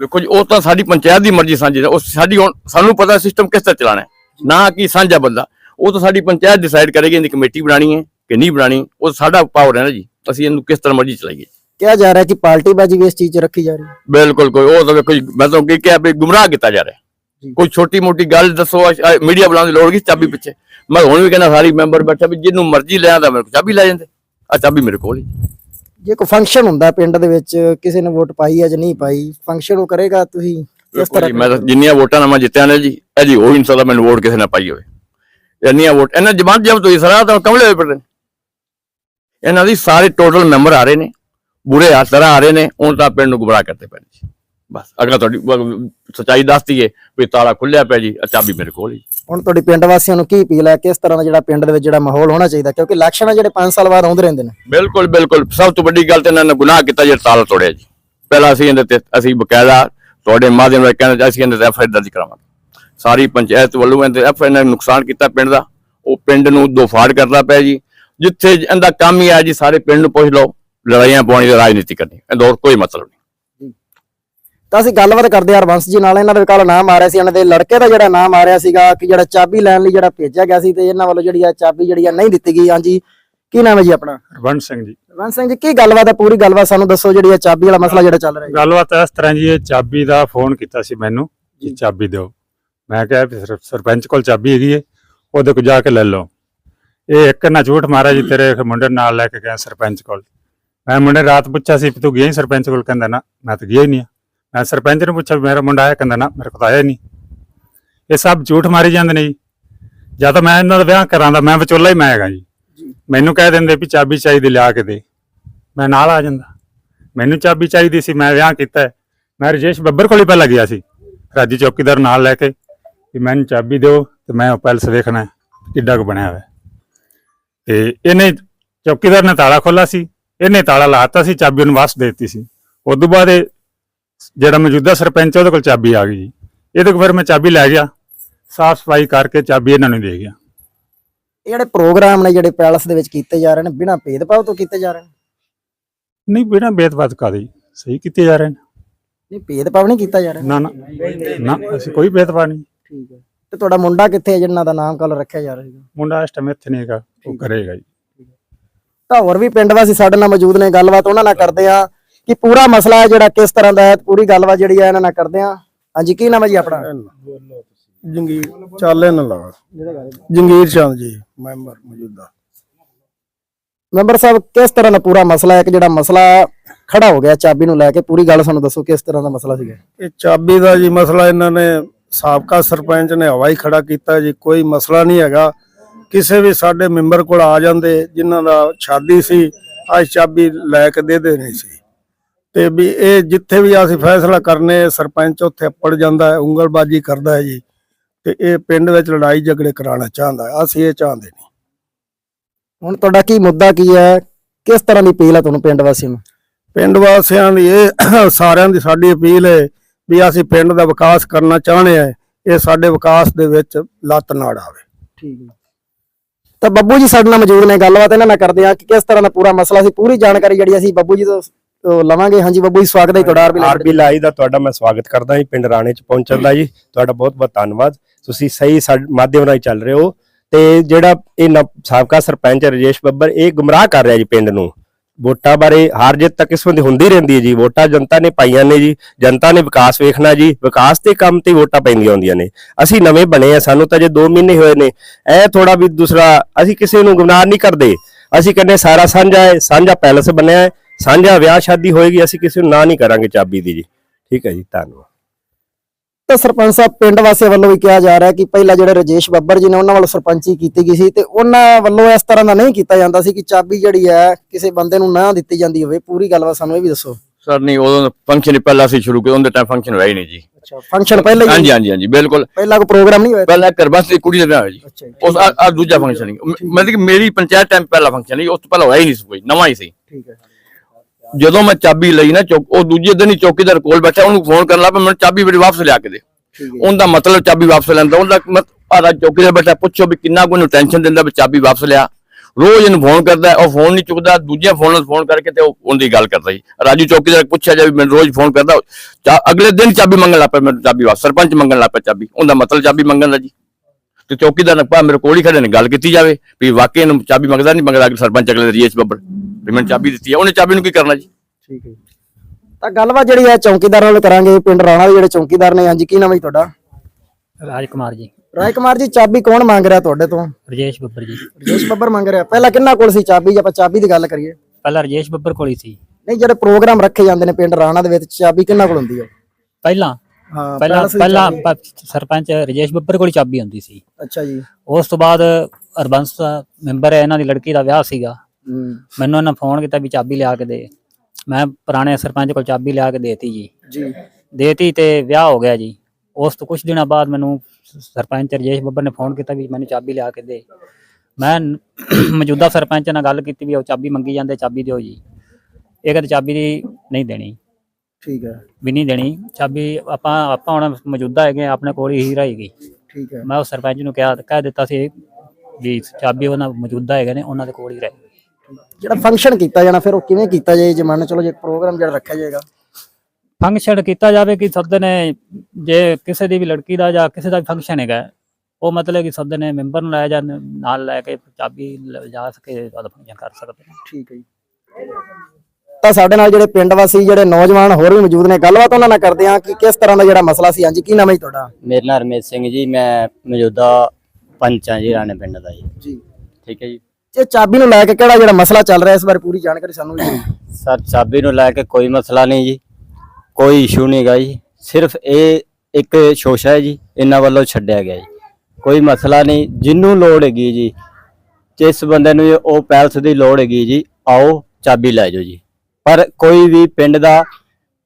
ਵੇਖੋ ਜੀ ਉਹ ਤਾਂ ਸਾਡੀ ਪੰਚਾਇਤ ਦੀ ਮਰਜ਼ੀ ਸਾਂਝੀ ਉਹ ਸਾਡੀ ਹੁਣ ਸਾਨੂੰ ਪਤਾ ਸਿਸਟਮ ਕਿਸ ਤਰ੍ਹਾਂ ਚਲਾਣਾ ਹੈ। ਨਾ ਕਿ ਸਾਂਝਾ ਬੰਦਾ। ਉਹ ਤਾਂ ਸਾਡੀ ਪੰਚਾਇਤ ਡਿਸਾਈਡ ਕਰੇਗੀ ਇਹਦੀ ਕਮੇਟੀ ਬਣਾਣੀ ਹੈ ਕਿ ਨਹੀਂ ਬਣਾਣੀ ਉਹ ਸਾਡਾ ਪਾਵਰ ਹੈ ਨਾ ਜੀ। ਅਸੀਂ ਇਹਨੂੰ ਕਿਸ ਤਰ੍ਹਾਂ ਮਰਜ਼ੀ ਚਲਾਈਏ। ਕਿਹਾ ਜਾ ਰਿਹਾ ਕਿ ਪਾਰਟੀ ਬਾਜੀ ਵੀ ਇਸ ਚੀਜ਼ 'ਚ ਰੱਖੀ ਜਾ ਰਹੀ ਹੈ। ਬਿਲਕੁਲ ਕੋਈ ਉਹ ਤਾਂ ਵੇਖੋ ਜੀ ਮੈਂ ਤਾਂ ਕੀ ਕਿਹਾ ਵੀ ਗੁੰਮਰਾਹ ਕੀਤਾ ਜਾ ਰਿਹਾ। ਕੋਈ ਛੋਟੀ ਮੋਟੀ ਗੱਲ ਦੱਸੋ ਮੀਡੀਆ ਬੁਲਾਉਣ ਦੀ ਲੋੜ ਕੀ? ਚਾਬੀ ਪਿੱਛੇ। ਮੈਂ ਹੁਣ ਵੀ ਕਹਿੰਦਾ ਸਾਰੀ ਮੈਂਬਰ ਬੈਠਾ ਵੀ ਜਿਹਨੂੰ ਮਰਜ਼ੀ ਲੈ ਆਂਦਾ ਮੇਰੇ ਕੋਲ ਚਾਬੀ ਲੈ ਜਾਂਦੇ। ਆ ਚਾਬੀ ਮੇਰੇ ਕੋਲ ਹੀ। ਜੇ ਕੋਈ ਫੰਕਸ਼ਨ ਹੁੰਦਾ ਪਿੰਡ ਦੇ ਵਿੱਚ ਕਿਸੇ ਨੇ ਵੋਟ ਪਾਈ ਹੈ ਜਾਂ ਨਹੀਂ ਪਾਈ ਫੰਕਸ਼ਨ ਉਹ ਕਰੇਗਾ ਤੁਸੀਂ? ਵੇਖੋ ਤਰ੍ਹਾਂ ਮੈਂ ਤਾਂ ਜਿੰਨੀਆਂ ਵੋਟਾਂ ਨਾਲ ਮੈਂ ਜਿੱਤਿਆ ਨੇ ਜੀ ਇਹ ਜੀ ਹੋ ਹੀ ਨਹੀਂ ਮੈਨੂੰ ਵੋਟ ਕਿਸੇ ਨੇ ਪਾਈ ਹੋਵੇ। ਇੰਨੀਆਂ ਵੋਟ ਇਹਨਾਂ ਜਮਾਤ ਜਬ ਤੋਂ ਸਰਾ ਤਾਂ ਕਮਲੇ ਹੋਏ ਪੜਦੇ ਇਹਨਾਂ ਦੀ ਸਾਰੇ ਟੋਟਲ ਮੈਂਬਰ ਆ ਰਹੇ ਨੇ ਬੁਰੇ ਹੱਥ ਤਰ੍ਹਾਂ ਆ ਰਹੇ ਨੇ ਹੁਣ ਤਾਂ ਪਿੰਡ ਨੂੰ ਪਏ ਨੇ। ਜੀ ਬਸ। ਅਗਰ ਤੁਹਾਡੀ ਸਚਾਈ ਦੱਸਦੀ ਏ ਵੀ ਤਾਲਾ ਖੁੱਲਿਆ ਪਿਆ ਜੀ ਚਾਬੀ ਮੇਰੇ ਕੋਲ ਹੀ ਹੁਣ ਤੁਹਾਡੀ ਪਿੰਡ ਵਾਸੀਆਂ ਨੂੰ ਕੀ ਅਪੀਲ ਹੈ ਕਿਸ ਤਰ੍ਹਾਂ ਦਾ ਜਿਹੜਾ ਪਿੰਡ ਦੇ ਵਿੱਚ ਜਿਹੜਾ ਮਾਹੌਲ ਹੋਣਾ ਚਾਹੀਦਾ? ਕਿਉਂਕਿ ਇਲੈਕਸ਼ਨ ਆ ਜਿਹੜੇ 5 ਸਾਲ ਬਾਅਦ ਆਉਂਦੇ ਰਹਿੰਦੇ ਨੇ। ਬਿਲਕੁਲ ਬਿਲਕੁਲ। ਸਭ ਤੋਂ ਵੱਡੀ ਗੱਲ ਤੇ ਇਹਨਾਂ ਨੇ ਗੁਨਾਹ ਕੀਤਾ ਜਿਹੜਾ ਤਾਲਾ ਤੋੜਿਆ ਜੀ। ਪਹਿਲਾਂ ਅਸੀਂ ਇਹਦੇ ਤੇ ਅਸੀਂ ਬਕਾਇਦਾ ਤੁਹਾਡੇ ਮਾਧਿਅਮ ਨਾਲ ਕਹਿੰਦੇ ਅਸੀਂ ਇਹਦੇ ਐਫ ਆਈ ਦਰਜ ਕਰਾਵਾਂਗੇ। ਸਾਰੀ ਪੰਚਾਇਤ ਵੱਲੋਂ ਇਹਦੇ ਐਫ ਆਈ ਨੇ ਨੁਕਸਾਨ ਕੀਤਾ ਪਿੰਡ ਦਾ। ਉਹ ਪਿੰਡ ਨੂੰ ਦੋ ਫਾੜ ਕਰਦਾ ਪਿਆ ਜੀ। ਜਿੱਥੇ ਇਹਦਾ ਕੰਮ ਹੀ ਆ ਜੀ ਸਾਰੇ ਪਿੰਡ ਨੂੰ ਪੁੱਛ ਲਓ ਲੜਾਈਆਂ ਪਾਉਣੀ ਤੇ ਰਾਜਨੀਤੀ ਕਰਨੀ। ਇਹਦਾ ਹੋਰ ਕੋਈ ਮਤਲਬ ਨਹੀਂ। ਤਾਂ ਅਸੀਂ ਗੱਲਬਾਤ ਕਰਦੇ ਹਾਂ ਹਰਬੰਸ ਜੀ ਨਾਲ। ਇਹਨਾਂ ਦਾ ਕੱਲ ਨਾਮ ਆ ਰਿਹਾ ਸੀ। ਇਹਨਾਂ ਦੇ ਲੜਕੇ ਦਾ ਜਿਹੜਾ ਨਾਮ ਆ ਰਿਹਾ ਸੀਗਾ ਕਿ ਜਿਹੜਾ ਚਾਬੀ ਲੈਣ ਲਈ ਜਿਹੜਾ ਭੇਜਿਆ ਗਿਆ ਸੀ ਤੇ ਇਹਨਾਂ ਵੱਲੋਂ ਜਿਹੜੀ ਆ ਚਾਬੀ ਜਿਹੜੀ ਆ ਨਹੀਂ ਦਿੱਤੀ ਗਈ। ਹਾਂਜੀ ਕੀ ਨਾਮ ਹੈ ਜੀ ਆਪਣਾ? ਹਰਬੰਸ ਸਿੰਘ ਜੀ। ਰਵਨ ਸਿੰਘ ਜੀ ਕੀ ਗੱਲਬਾਤ ਹੈ? ਪੂਰੀ ਗੱਲਬਾਤ ਸਾਨੂੰ ਦੱਸੋ ਜਿਹੜੀ ਇਹ ਚਾਬੀ ਵਾਲਾ ਮਸਲਾ ਜਿਹੜਾ ਚੱਲ ਰਿਹਾ ਹੈ। ਗੱਲਬਾਤ ਇਸ ਤਰ੍ਹਾਂ ਜੀ ਇਹ ਚਾਬੀ ਦਾ ਫੋਨ ਕੀਤਾ ਸੀ ਮੈਨੂੰ ਕਿ ਚਾਬੀ ਦਿਓ। ਮੈਂ ਕਿਹਾ ਵੀ ਸਰ- ਸਰਪੰਚ ਕੋਲ ਚਾਬੀ ਹੈਗੀ ਹੈ ਉਹਦੇ ਕੋਲ ਜਾ ਕੇ ਲੈ ਲਓ। ਇਹ ਇੱਕ ਨਾ ਝੂਠ ਮਾਰਾ ਜੀ ਤੇਰੇ ਮੁੰਡੇ ਨੂੰ ਨਾਲ ਲੈ ਕੇ ਗਿਆ ਸਰਪੰਚ ਕੋਲ। ਮੈਂ ਮੁੰਡੇ ਨੂੰ ਰਾਤ ਪੁੱਛਿਆ ਸੀ ਵੀ ਤੂੰ ਗਿਆ ਹੀ ਸਰਪੰਚ ਕੋਲ? ਕਹਿੰਦਾ ਨਾ ਮੈਂ ਤਾਂ ਗਿਆ ਹੀ ਨਹੀਂ ਮੈਂ ਸਰਪੰਚ ਨੂੰ ਪੁੱਛਿਆ ਵੀ ਮੇਰਾ ਮੁੰਡਾ ਆਇਆ ਕਹਿੰਦਾ, ਨਾ, ਮੇਰੇ ਕੋਲ ਤਾਂ ਆਇਆ ਹੀ ਨਹੀਂ। ਇਹ ਸਭ ਝੂਠ ਮਾਰੀ ਜਾਂਦੇ ਨੇ ਜੀ। ਜਾਂ ਤਾਂ ਮੈਂ ਇਹਨਾਂ ਦਾ ਵਿਆਹ ਕਰਾਂਦਾ ਮੈਂ ਵਿਚੋਲਾ ਹੀ ਮੈਂ ਹੈਗਾ ਜੀ। ਮੈਨੂੰ ਕਹਿ ਦਿੰਦੇ ਵੀ ਚਾਬੀ ਚਾਹੀਦੀ ਲਿਆ ਕੇ ਦੇ। ਮੈਂ ਨਾਲ ਆ ਜਾਂਦਾ। ਮੈਨੂੰ ਚਾਬੀ ਚਾਹੀਦੀ ਸੀ, ਮੈਂ ਵਿਆਹ ਕੀਤਾ ਮੈਂ ਰਜੇਸ਼ ਬੱਬਰ ਕੋਲ ਹੀ ਪਹਿਲਾਂ ਗਿਆ ਸੀ। ਰਾਜੀ ਚੌਕੀਦਾਰ ਨਾਲ ਲੈ ਕੇ ਵੀ ਮੈਨੂੰ ਚਾਬੀ ਦਿਓ ਤੇ ਮੈਂ ਉਹ ਪੈਲਸ ਵੇਖਣਾ ਕਿੱਡਾ ਕੁ ਬਣਿਆ ਹੋਇਆ ਹੈ। ਤੇ ਇਹਨੇ ਚੌਕੀਦਾਰ ਨੇ ਤਾਲਾ ਖੋਲਾ ਸੀ। ਇਹਨੇ ਤਾਲਾ ਲਾਤਾ ਸੀ, ਚਾਬੀ ਉਹਨੂੰ ਵਾਪਸ ਦੇ ਦਿੱਤੀ ਸੀ। ਉਸ ਤੋਂ ਬਾਅਦ ਇਹ ਜਿਹੜਾ ਮੌਜੂਦਾ ਸਰਪੰਚ ਉਹਦੇ ਕੋਲ ਚਾਬੀ ਆ ਗਈ ਜੀ। ਇਹਦੇ ਕੋਲ ਫਿਰ ਮੈਂ ਚਾਬੀ ਲੈ ਗਿਆ। ਸਾਫ਼ ਸਫ਼ਾਈ ਕਰਕੇ ਚਾਬੀ ਇਹਨਾਂ ਨੂੰ ਦੇ ਗਿਆ। ਇਹ ਜਿਹੜੇ ਪ੍ਰੋਗਰਾਮ ਨੇ ਜਿਹੜੇ ਪੈਲਸ ਦੇ ਵਿੱਚ ਕੀਤੇ ਜਾ ਰਹੇ ਨੇ ਬਿਨਾਂ ਭੇਦਭਾਵ ਤੋਂ ਕੀਤੇ ਜਾ ਰਹੇ ਨੇ? ਨਹੀਂ ਬਿਨਾਂ ਬੇਤਬਾਦ ਕਾਦੀ ਸਹੀ ਕੀਤੇ ਜਾ ਰਹੇ ਨੇ। ਨਹੀਂ ਭੇਦਭਾਵ ਨਹੀਂ ਕੀਤਾ ਜਾ ਰਿਹਾ? ਨਾ ਨਾ ਨਾ ਅਸੀਂ ਕੋਈ ਬੇਤਬਾਦ ਨਹੀਂ। ਠੀਕ ਹੈ। ਤੇ ਤੁਹਾਡਾ ਮੁੰਡਾ ਕਿੱਥੇ ਹੈ ਜਿਹਨਾਂ ਦਾ ਨਾਮ ਕੱਲ ਰੱਖਿਆ ਜਾ ਰਿਹਾ ਹੈ ਮੁੰਡਾ ਇਸ ਟਾਈਮ ਇੱਥੇ ਨਹੀਂ ਹੈਗਾ ਉਹ ਕਰੇਗਾ ਜੀ। ਤਾਂ ਹੋਰ ਵੀ ਪਿੰਡ ਵਾਸੀ ਸਾਡੇ ਨਾਲ ਮੌਜੂਦ ਨੇ ਗੱਲਬਾਤ ਉਹਨਾਂ ਨਾਲ ਕਰਦੇ ਆ ਕਿ ਪੂਰਾ ਮਸਲਾ ਹੈ ਜਿਹੜਾ ਕਿਸ ਤਰ੍ਹਾਂ ਦਾ ਹੈ ਪੂਰੀ ਗੱਲਬਾਤ ਜਿਹੜੀ ਹੈ ਇਹਨਾਂ ਨਾਲ ਕਰਦੇ ਆ ਹਾਂਜੀ ਕੀ ਨਾਮ ਹੈ ਜੀ ਆਪਣਾ? ਜੰਗੀਰ ਚਾਲੇ ਨਾ ਲਾ ਜੰਗੀਰ ਚੰਦ ਜੀ ਮੈਂਬਰ ਮੌਜੂਦਾ। ਮੈਂਬਰ ਸਾਹਿਬ ਕਿਸ ਤਰ੍ਹਾਂ ਦਾ ਪੂਰਾ ਮਸਲਾ ਹੈ? ਕਿ ਜਿਹੜਾ ਮਸਲਾ ਖੜਾ ਹੋ ਗਿਆ ਚਾਬੀ ਨੂੰ ਲੈ ਕੇ ਪੂਰੀ ਗੱਲ ਸਾਨੂੰ ਦੱਸੋ ਕਿਸ ਤਰ੍ਹਾਂ ਦਾ ਮਸਲਾ ਸੀਗਾ? ਇਹ ਚਾਬੀ ਦਾ ਜੀ ਮਸਲਾ ਇਹਨਾਂ ਨੇ ਸਾਬਕਾ ਸਰਪੰਚ ਨੇ ਹਵਾਈ ਖੜਾ ਕੀਤਾ ਜੀ ਕੋਈ ਮਸਲਾ ਨਹੀਂ ਹੈਗਾ। ਕਿਸੇ ਵੀ ਸਾਡੇ ਮੈਂਬਰ ਕੋਲ ਆ ਜਾਂਦੇ ਜਿਨ੍ਹਾਂ ਦਾ ਸ਼ਾਦੀ ਸੀ ਅੱਜ ਚਾਬੀ ਲੈ ਕੇ ਦੇ ਦੇਣੀ ਸੀ। ਤੇ ਵੀ ਇਹ ਜਿੱਥੇ ਵੀ ਅਸੀਂ ਫੈਸਲਾ ਕਰਨੇ ਸਰਪੰਚ ਉੱਥੇ ਅੱਪੜ ਜਾਂਦਾ ਹੈ ਉਂਗਲਬਾਜੀ ਕਰਦਾ ਹੈ ਜੀ ਤੇ ਇਹ ਪਿੰਡ ਵਿੱਚ ਲੜਾਈ ਝਗੜੇ ਕਰਾਉਣਾ ਚਾਹੁੰਦਾ ਹੈ ਅਸੀਂ ਇਹ ਚਾਹੁੰਦੇ ਨਹੀਂ। ਹੁਣ ਤੁਹਾਡਾ ਕੀ ਮੁੱਦਾ ਕੀ ਹੈ? ਕਿਸ ਤਰ੍ਹਾਂ ਦੀ ਅਪੀਲ ਹੈ ਤੁਹਾਨੂੰ ਪਿੰਡ ਵਾਸੀਆਂ ਨੂੰ? ਪਿੰਡ ਵਾਸੀਆਂ ਦੀ ਇਹ ਸਾਰਿਆਂ ਦੀ ਸਾਡੀ ਅਪੀਲ ਹੈ ਵੀ ਅਸੀਂ ਪਿੰਡ ਦਾ ਵਿਕਾਸ ਕਰਨਾ ਚਾਹੁੰਦੇ ਆ ਇਹ ਸਾਡੇ ਵਿਕਾਸ ਦੇ ਵਿੱਚ ਲੱਤ ਨਾੜ ਆਵੇ ਠੀਕ ਹੈ। ਤਾਂ ਬੱਬੂ ਜੀ ਸਾਡੇ ਨਾਲ ਮੌਜੂਦ ਨੇ ਗੱਲਬਾਤ ਇਹਨਾਂ ਨਾਲ ਕਰਦੇ ਆ ਕਿ ਕਿਸ ਤਰ੍ਹਾਂ ਦਾ ਪੂਰਾ ਮਸਲਾ ਸੀ ਪੂਰੀ ਜਾਣਕਾਰੀ ਜਿਹੜੀ ਅਸੀਂ ਬੱਬੂ ਜੀ ਤੋਂ ਤੋਂ ਲਵਾਂਗੇ। ਹਾਂਜੀ ਬੱਬੂ ਜੀ, ਸਵਾਗਤ ਹੈ ਤੁਹਾਡਾ ਆਰਬੀ ਆਰਬੀ ਲਾਈ ਦਾ ਤੁਹਾਡਾ ਮੈਂ ਸਵਾਗਤ ਕਰਦਾ ਜੀ, ਪਿੰਡ ਰਾਣੇ ਚ ਪਹੁੰਚਣ ਦਾ ਜੀ। ਤੁਹਾਡਾ ਬਹੁਤ ਬਹੁਤ ਧੰਨਵਾਦ। ਤੁਸੀਂ ਸਹੀ ਮਾਧਿਅਮ ਨਾਲ ਚੱਲ ਰਹੇ ਹੋ। ਤੇ ਜਿਹੜਾ ਇਹ ਸਾਬਕਾ ਸਰਪੰਚ ਰਜੇਸ਼ ਬੱਬਰ, ਇਹ ਗੁੰਮਰਾਹ ਕਰ ਰਿਹਾ ਜੀ ਪਿੰਡ ਨੂੰ। ਵੋਟਾਂ ਬਾਰੇ ਹਾਰ ਜਿੱਤ ਤਾਂ ਕਿਸਮ ਦੀ ਹੁੰਦੀ ਰਹਿੰਦੀ ਹੈ ਜੀ? ਵੋਟਾਂ ਜਨਤਾ ਨੇ ਪਾਈਆਂ ਨੇ ਜੀ। ਜਨਤਾ ਨੇ ਵਿਕਾਸ ਵੇਖਣਾ ਜੀ। ਵਿਕਾਸ ਦੇ ਕੰਮ ਤੇ ਵੋਟਾਂ ਪੈਂਦੀਆਂ ਹੁੰਦੀਆਂ ਨੇ। ਅਸੀਂ ਨਵੇਂ ਬਣੇ ਆ ਸਾਨੂੰ ਤਾਂ ਜੇ 2 ਮਹੀਨੇ ਹੋਏ ਨੇ। ਇਹ ਥੋੜਾ ਵੀ ਦੂਸਰਾ, ਅਸੀਂ ਕਿਸੇ ਨੂੰ ਗੁਨਾਹ ਨਹੀਂ ਕਰਦੇ। ਅਸੀਂ ਕਹਿੰਦੇ ਸਾਰਾ ਸਾਂਝਾ ਹੈ, ਸਾਂਝਾ ਪੈਲਸ ਬਣਿਆ ਹੈ। ਸਾਂਝਾ ਵਿਆਹ ਸ਼ਾਦੀ ਹੋਏਗੀ ਅਸੀਂ ਕਿਸੇ ਨੂੰ ਨਾ ਨਹੀਂ ਕਰਾਂਗੇ ਚਾਬੀ ਦੀ ਜੀ। ਠੀਕ ਹੈ ਜੀ ਧੰਨਵਾਦ। ਤਾਂ ਸਰਪੰਚ ਸਾਹਿਬ ਪਿੰਡ ਵਾਸੀਆਂ ਵੱਲੋਂ ਵੀ ਕਿਹਾ ਜਾ ਰਿਹਾ ਕਿ ਪਹਿਲਾਂ ਜਿਹੜੇ ਰਜੇਸ਼ ਬੱਬਰ ਜੀ ਨੇ ਉਹਨਾਂ ਵੱਲੋਂ ਸਰਪੰਚੀ ਕੀਤੀ ਗਈ ਸੀ ਤੇ ਉਹਨਾਂ ਵੱਲੋਂ ਇਸ ਤਰ੍ਹਾਂ ਦਾ ਨਹੀਂ ਕੀਤਾ ਜਾਂਦਾ ਸੀ ਕਿ ਚਾਬੀ ਜਿਹੜੀ ਹੈ ਕਿਸੇ ਬੰਦੇ ਨੂੰ ਨਾ ਦਿੱਤੀ ਜਾਂਦੀ ਹੋਵੇ। ਪੂਰੀ ਗੱਲਬਾਤ ਸਾਨੂੰ ਇਹ ਵੀ ਦੱਸੋ। ਸਰ ਨਹੀਂ ਉਦੋਂ ਫੰਕਸ਼ਨ ਪਹਿਲਾਂ ਸੀ ਸ਼ੁਰੂ ਕੀਤਾ ਉਹਦੇ ਟਾਈਮ ਫੰਕਸ਼ਨ ਹੋਇਆ ਹੀ ਨਹੀਂ ਜੀ। ਅੱਛਾ ਫੰਕਸ਼ਨ ਪਹਿਲਾਂ ਹੀ ਹਾਂਜੀ ਹਾਂਜੀ ਹਾਂਜੀ ਬਿਲਕੁਲ। ਪਹਿਲਾਂ ਕੋਈ ਪ੍ਰੋਗਰਾਮ ਨਹੀਂ ਹੋਇਆ? ਪਹਿਲਾਂ ਕਰਬਸ ਦੀ ਕੁੜੀ ਦਾ ਵਿਆਹ ਹੋਇਆ ਜੀ। ਉਸ ਆ ਦੂਜਾ ਫੰਕਸ਼ਨ ਨਹੀਂ ਮਤਲਬ ਕਿ ਮੇਰੀ ਪੰਚਾਇਤ ਟਾਈਮ ਪਹਿਲਾ ਫੰਕਸ਼ਨ ਨਹੀਂ ਉਸ ਤੋਂ ਪਹਿਲਾਂ ਹੋਇਆ ਹੀ ਨਹੀਂ ਸੀ ਕੋਈ ਨਵਾਂ ਹੀ ਸੀ। ਠੀਕ ਹੈ। ਜਦੋਂ ਮੈਂ ਚਾਬੀ ਲਈ ਨਾ ਚੌਕ ਉਹ ਦੂਜੇ ਦਿਨ ਹੀ ਚੌਕੀਦਾਰ ਕੋਲ ਬੈਠਾ ਉਹਨੂੰ ਫੋਨ ਕਰਨ ਲੱਗਾ ਮੈਨੂੰ ਚਾਬੀ ਮੇਰੀ ਵਾਪਸ ਲਿਆ ਕੇ ਦੇ। ਉਹਦਾ ਮਤਲਬ ਚਾਬੀ ਵਾਪਸ ਲੈਂਦਾ ਉਹਦਾ ਮਤ ਆਦਾ ਚੌਕੀਦਾਰ ਬੈਠਾ ਪੁੱਛੋ ਵੀ ਕਿੰਨਾ ਕੋਈ ਨੂੰ ਟੈਨਸ਼ਨ ਦਿੰਦਾ ਵੀ ਚਾਬੀ ਵਾਪਸ ਲਿਆ। ਰੋਜ਼ ਇਹਨੂੰ ਫੋਨ ਕਰਦਾ ਉਹ ਫੋਨ ਨਹੀਂ ਚੁੱਕਦਾ ਦੂਜੇ ਫੋਨ ਨਾਲ ਫੋਨ ਕਰਕੇ ਤੇ ਉਹ ਉਹਦੀ ਗੱਲ ਕਰਦਾ ਜੀ। ਰਾਜੂ ਚੌਕੀਦਾਰ ਪੁੱਛਿਆ ਜਾ ਵੀ ਮੈਨੂੰ ਰੋਜ਼ ਫੋਨ ਕਰਦਾ ਅਗਲੇ ਦਿਨ ਚਾਬੀ ਮੰਗਣ ਲੱਗ ਪਿਆ ਮੈਨੂੰ ਚਾਬੀ ਵਾਪਸ ਸਰਪੰਚ ਮੰਗਣ ਲੱਗ ਪਿਆ ਚਾਬੀ ਉਹਦਾ ਮਤਲਬ ਚਾਬੀ ਮੰਗਣ ਦਾ ਜੀ। ਤੇ ਚੌਕੀਦਾਰ ਨੇ ਪਾ ਮੇਰੇ ਕੋਲ ਹੀ ਖੜੇ ਨੇ ਗੱਲ ਕੀਤੀ ਜਾਵੇ ਵੀ ਵਾਕਈ ਇਹਨੂੰ ਚਾਬੀ ਮੰਗਦਾ ਨਹੀਂ ਮੰਗਦਾ ਅਗਲੇ ਸਰਪੰਚ ਅਗਲੇ ਰਜੇਸ਼ ਬੱਬਰ ਵੀ ਮੈਨੂੰ ਚਾਬੀ ਦਿੱਤੀ ਹੈ ਉਹਨੇ ਚਾਬੀ ਨੂੰ ਕੀ ਕਰਨਾ ਜੀ? ਠੀਕ ਹੈ ਤਾਂ ਗੱਲਬਾਤ ਜਿਹੜੀ ਹੈ ਚੌਕੀਦਾਰਾਂ ਨਾਲ ਕਰਾਂਗੇ ਪਿੰਡ ਰਾਣਾ ਦੇ ਜਿਹੜੇ ਚੌਕੀਦਾਰ ਨੇ ਹਾਂਜੀ ਕੀ ਨਾਮ ਹੈ ਤੁਹਾਡਾ? ਰਾਜ ਕੁਮਾਰ ਜੀ। ਰਾਏ ਕੁਮਾਰ ਜੀ ਚਾਬੀ ਕੌਣ ਮੰਗ ਰਿਹਾ ਤੁਹਾਡੇ ਤੋਂ? ਰਜੇਸ਼ ਬੱਬਰ ਜੀ। ਰਜੇਸ਼ ਬੱਬਰ ਮੰਗ ਰਿਹਾ। ਪਹਿਲਾਂ ਕਿੰਨਾ ਕੋਲ ਸੀ ਚਾਬੀ ਜੇ ਆਪਾਂ ਚਾਬੀ ਦੀ ਗੱਲ ਕਰੀਏ? ਪਹਿਲਾਂ ਰਜੇਸ਼ ਬੱਬਰ ਕੋਲ ਹੀ ਸੀ। ਨਹੀਂ ਜਿਹੜੇ ਪ੍ਰੋਗਰਾਮ ਰੱਖੇ ਜਾਂਦੇ ਨੇ ਪਿੰਡ ਰਾਣਾ ਦੇ ਵਿੱਚ ਚਾਬੀ ਕਿੰਨਾ ਕੋਲ ਹੁੰਦੀ ਹੈ? ਪਹਿਲਾਂ ਹਾਂ ਪਹਿਲਾਂ ਪਹਿਲਾਂ। ਪ- ਸਰਪੰਚ ਰਜੇਸ਼ ਬੱਬਰ ਕੋਲ ਹੀ ਚਾਬੀ ਹੁੰਦੀ ਸੀ। ਅੱਛਾ ਜੀ। ਉਸ ਤੋਂ ਬਾਅਦ ਅਰਬੰਸ ਦਾ ਮੈਂਬਰ ਹੈ ਇਹਨਾਂ ਦੀ ਲੜਕੀ ਦਾ ਵਿਆਹ ਸੀਗਾ। ਹੂੰ। ਮੈਨੂੰ ਇਹਨਾਂ ਫੋਨ ਕੀਤਾ ਵੀ ਚਾਬੀ ਲਿਆ ਕੇ ਦੇ। ਮੈਂ ਪੁਰਾਣੇ ਸਰਪੰਚ ਕੋਲ ਚਾਬੀ ਲਿਆ ਕੇ ਦੇਤੀ ਜੀ। ਜੀ। ਦੇਤੀ ਤੇ ਵਿਆਹ ਹੋ ਗਿਆ ਜੀ। ਉਸ ਤੋਂ ਕੁਝ ਦਿਨਾਂ ਬਾਅਦ ਮੈਨੂੰ ਸਰਪੰਚ ਰਜੇਸ਼ ਬੱਬਰ ਨੇ ਫੋਨ ਕੀਤਾ ਵੀ ਮੈਨੂੰ ਚਾਬੀ ਲਿਆ ਕੇ ਦੇ। ਮੈਂ ਮੌਜੂਦਾ ਸਰਪੰਚ ਨਾਲ ਗੱਲ ਕੀਤੀ ਵੀ ਉਹ ਚਾਬੀ ਮੰਗੀ ਜਾਂਦੇ ਚਾਬੀ ਦਿਓ ਜੀ। ਇਹ ਕਹਿੰਦੇ ਚਾਬੀ ਦੀ ਨਹੀਂ ਦੇਣੀ। ਠੀਕ ਹੈ। ਵੀ ਨਹੀਂ ਦੇਣੀ। ਚਾਬੀ ਆਪਾਂ ਆਪਾਂ ਹੁਣ ਮੌਜੂਦਾ ਹੈਗੇ ਆਪਣੇ ਕੋਲ ਹੀ ਰਹੇਗੀ ਠੀਕ ਹੈ। ਮੈਂ ਉਹ ਸਰਪੰਚ ਨੂੰ ਕਿਹਾ ਕਹਿ ਦਿੱਤਾ ਸੀ ਵੀ ਚਾਬੀ ਉਹਨਾਂ ਮੌਜੂਦਾ ਹੈਗੇ ਨੇ ਉਹਨਾਂ ਦੇ ਕੋਲ ਹੀ ਰਹੇ। ਜਿਹੜਾ ਫੰਕਸ਼ਨ ਕੀਤਾ ਜਾਣਾ ਫਿਰ ਉਹ ਕਿਵੇਂ ਕੀਤਾ ਜਾਏ? ਜੇ ਮੰਨ ਚਲੋ ਜੇ ਪ੍ਰੋਗਰਾਮ ਜਿਹੜਾ ਰੱਖਿਆ ਜਾਏਗਾ। ਫੰਕਸ਼ਨ ਕੀਤਾ ਜਾਵੇ ਕਿ ਸਭ ਨੇ ਜੇ ਕਿਸੇ ਦੀ ਵੀ ਲੜਕੀ ਦਾ ਜਾਂ ਕਿਸੇ ਦਾ ਵੀ ਫੰਕਸ਼ਨ ਹੈਗਾ ਉਹ ਮਤਲਬ ਕਿ ਸੱਦੇ ਨੇ ਮੈਂਬਰ ਨੂੰ ਲੈ ਜਾਂਦੇ ਨਾਲ ਲੈ ਕੇ ਚਾਬੀ ਲਿਜਾ ਸਕੇ ਉਹਦਾ ਫੰਕਸ਼ਨ ਕਰ ਸਕਦੇ ਠੀਕ ਹੈ ਜੀ। ਤਾਂ ਸਾਡੇ ਨਾਲ ਜਿਹੜੇ ਪਿੰਡ ਵਾਸੀ ਜਿਹੜੇ ਨੌਜਵਾਨ ਹੋਰ ਵੀ ਮੌਜੂਦ ਨੇ ਗੱਲਬਾਤ ਉਹਨਾਂ ਨਾਲ ਕਰਦੇ ਆ ਕਿ ਕਿਸ ਤਰ੍ਹਾਂ ਦਾ ਜਿਹੜਾ ਮਸਲਾ ਸੀ? ਹਾਂਜੀ ਕੀ ਨਾਮ ਹੈ ਜੀ ਤੁਹਾਡਾ? ਮੇਰਾ ਨਾਮ ਰਮੇਸ਼ ਸਿੰਘ ਜੀ ਮੈਂ ਮੌਜੂਦਾ ਪੰਚ ਹਾਂ ਜੀ ਰਾਣੇ ਪਿੰਡ ਦਾ ਜੀ। ਜੀ। ਠੀਕ ਹੈ ਜੀ। ਇਹ ਚਾਬੀ ਨੂੰ ਲੈ ਕੇ ਕਿਹੜਾ ਜਿਹੜਾ ਮਸਲਾ ਚੱਲ ਰਿਹਾ ਇਸ ਬਾਰੇ ਪੂਰੀ ਜਾਣਕਾਰੀ ਸਾਨੂੰ ਦਿਓ। ਸਰ ਚਾਬੀ ਨੂੰ ਲੈ ਕੇ ਕੋਈ ਮਸਲਾ ਨਹੀਂ ਜੀ ਕੋਈ ਇਸ਼ੂ ਨਹੀਂ ਗਾ ਜੀ। ਸਿਰਫ ਇਹ ਇੱਕ ਸ਼ੋਸ਼ਾ ਹੈ ਜੀ ਇਹਨਾਂ ਵੱਲੋਂ ਛੱਡਿਆ ਗਿਆ ਜੀ। ਕੋਈ ਮਸਲਾ ਨਹੀਂ ਜਿੰਨੂੰ ਲੋੜ ਹੈਗੀ ਜੀ ਜਿਸ ਬੰਦੇ ਨੂੰ ਉਹ ਪੈਲਸ ਦੀ ਲੋੜ ਹੈਗੀ ਜੀ ਆਓ ਚਾਬੀ ਲੈ ਜਾਓ ਜੀ। ਪਰ ਕੋਈ ਵੀ ਪਿੰਡ ਦਾ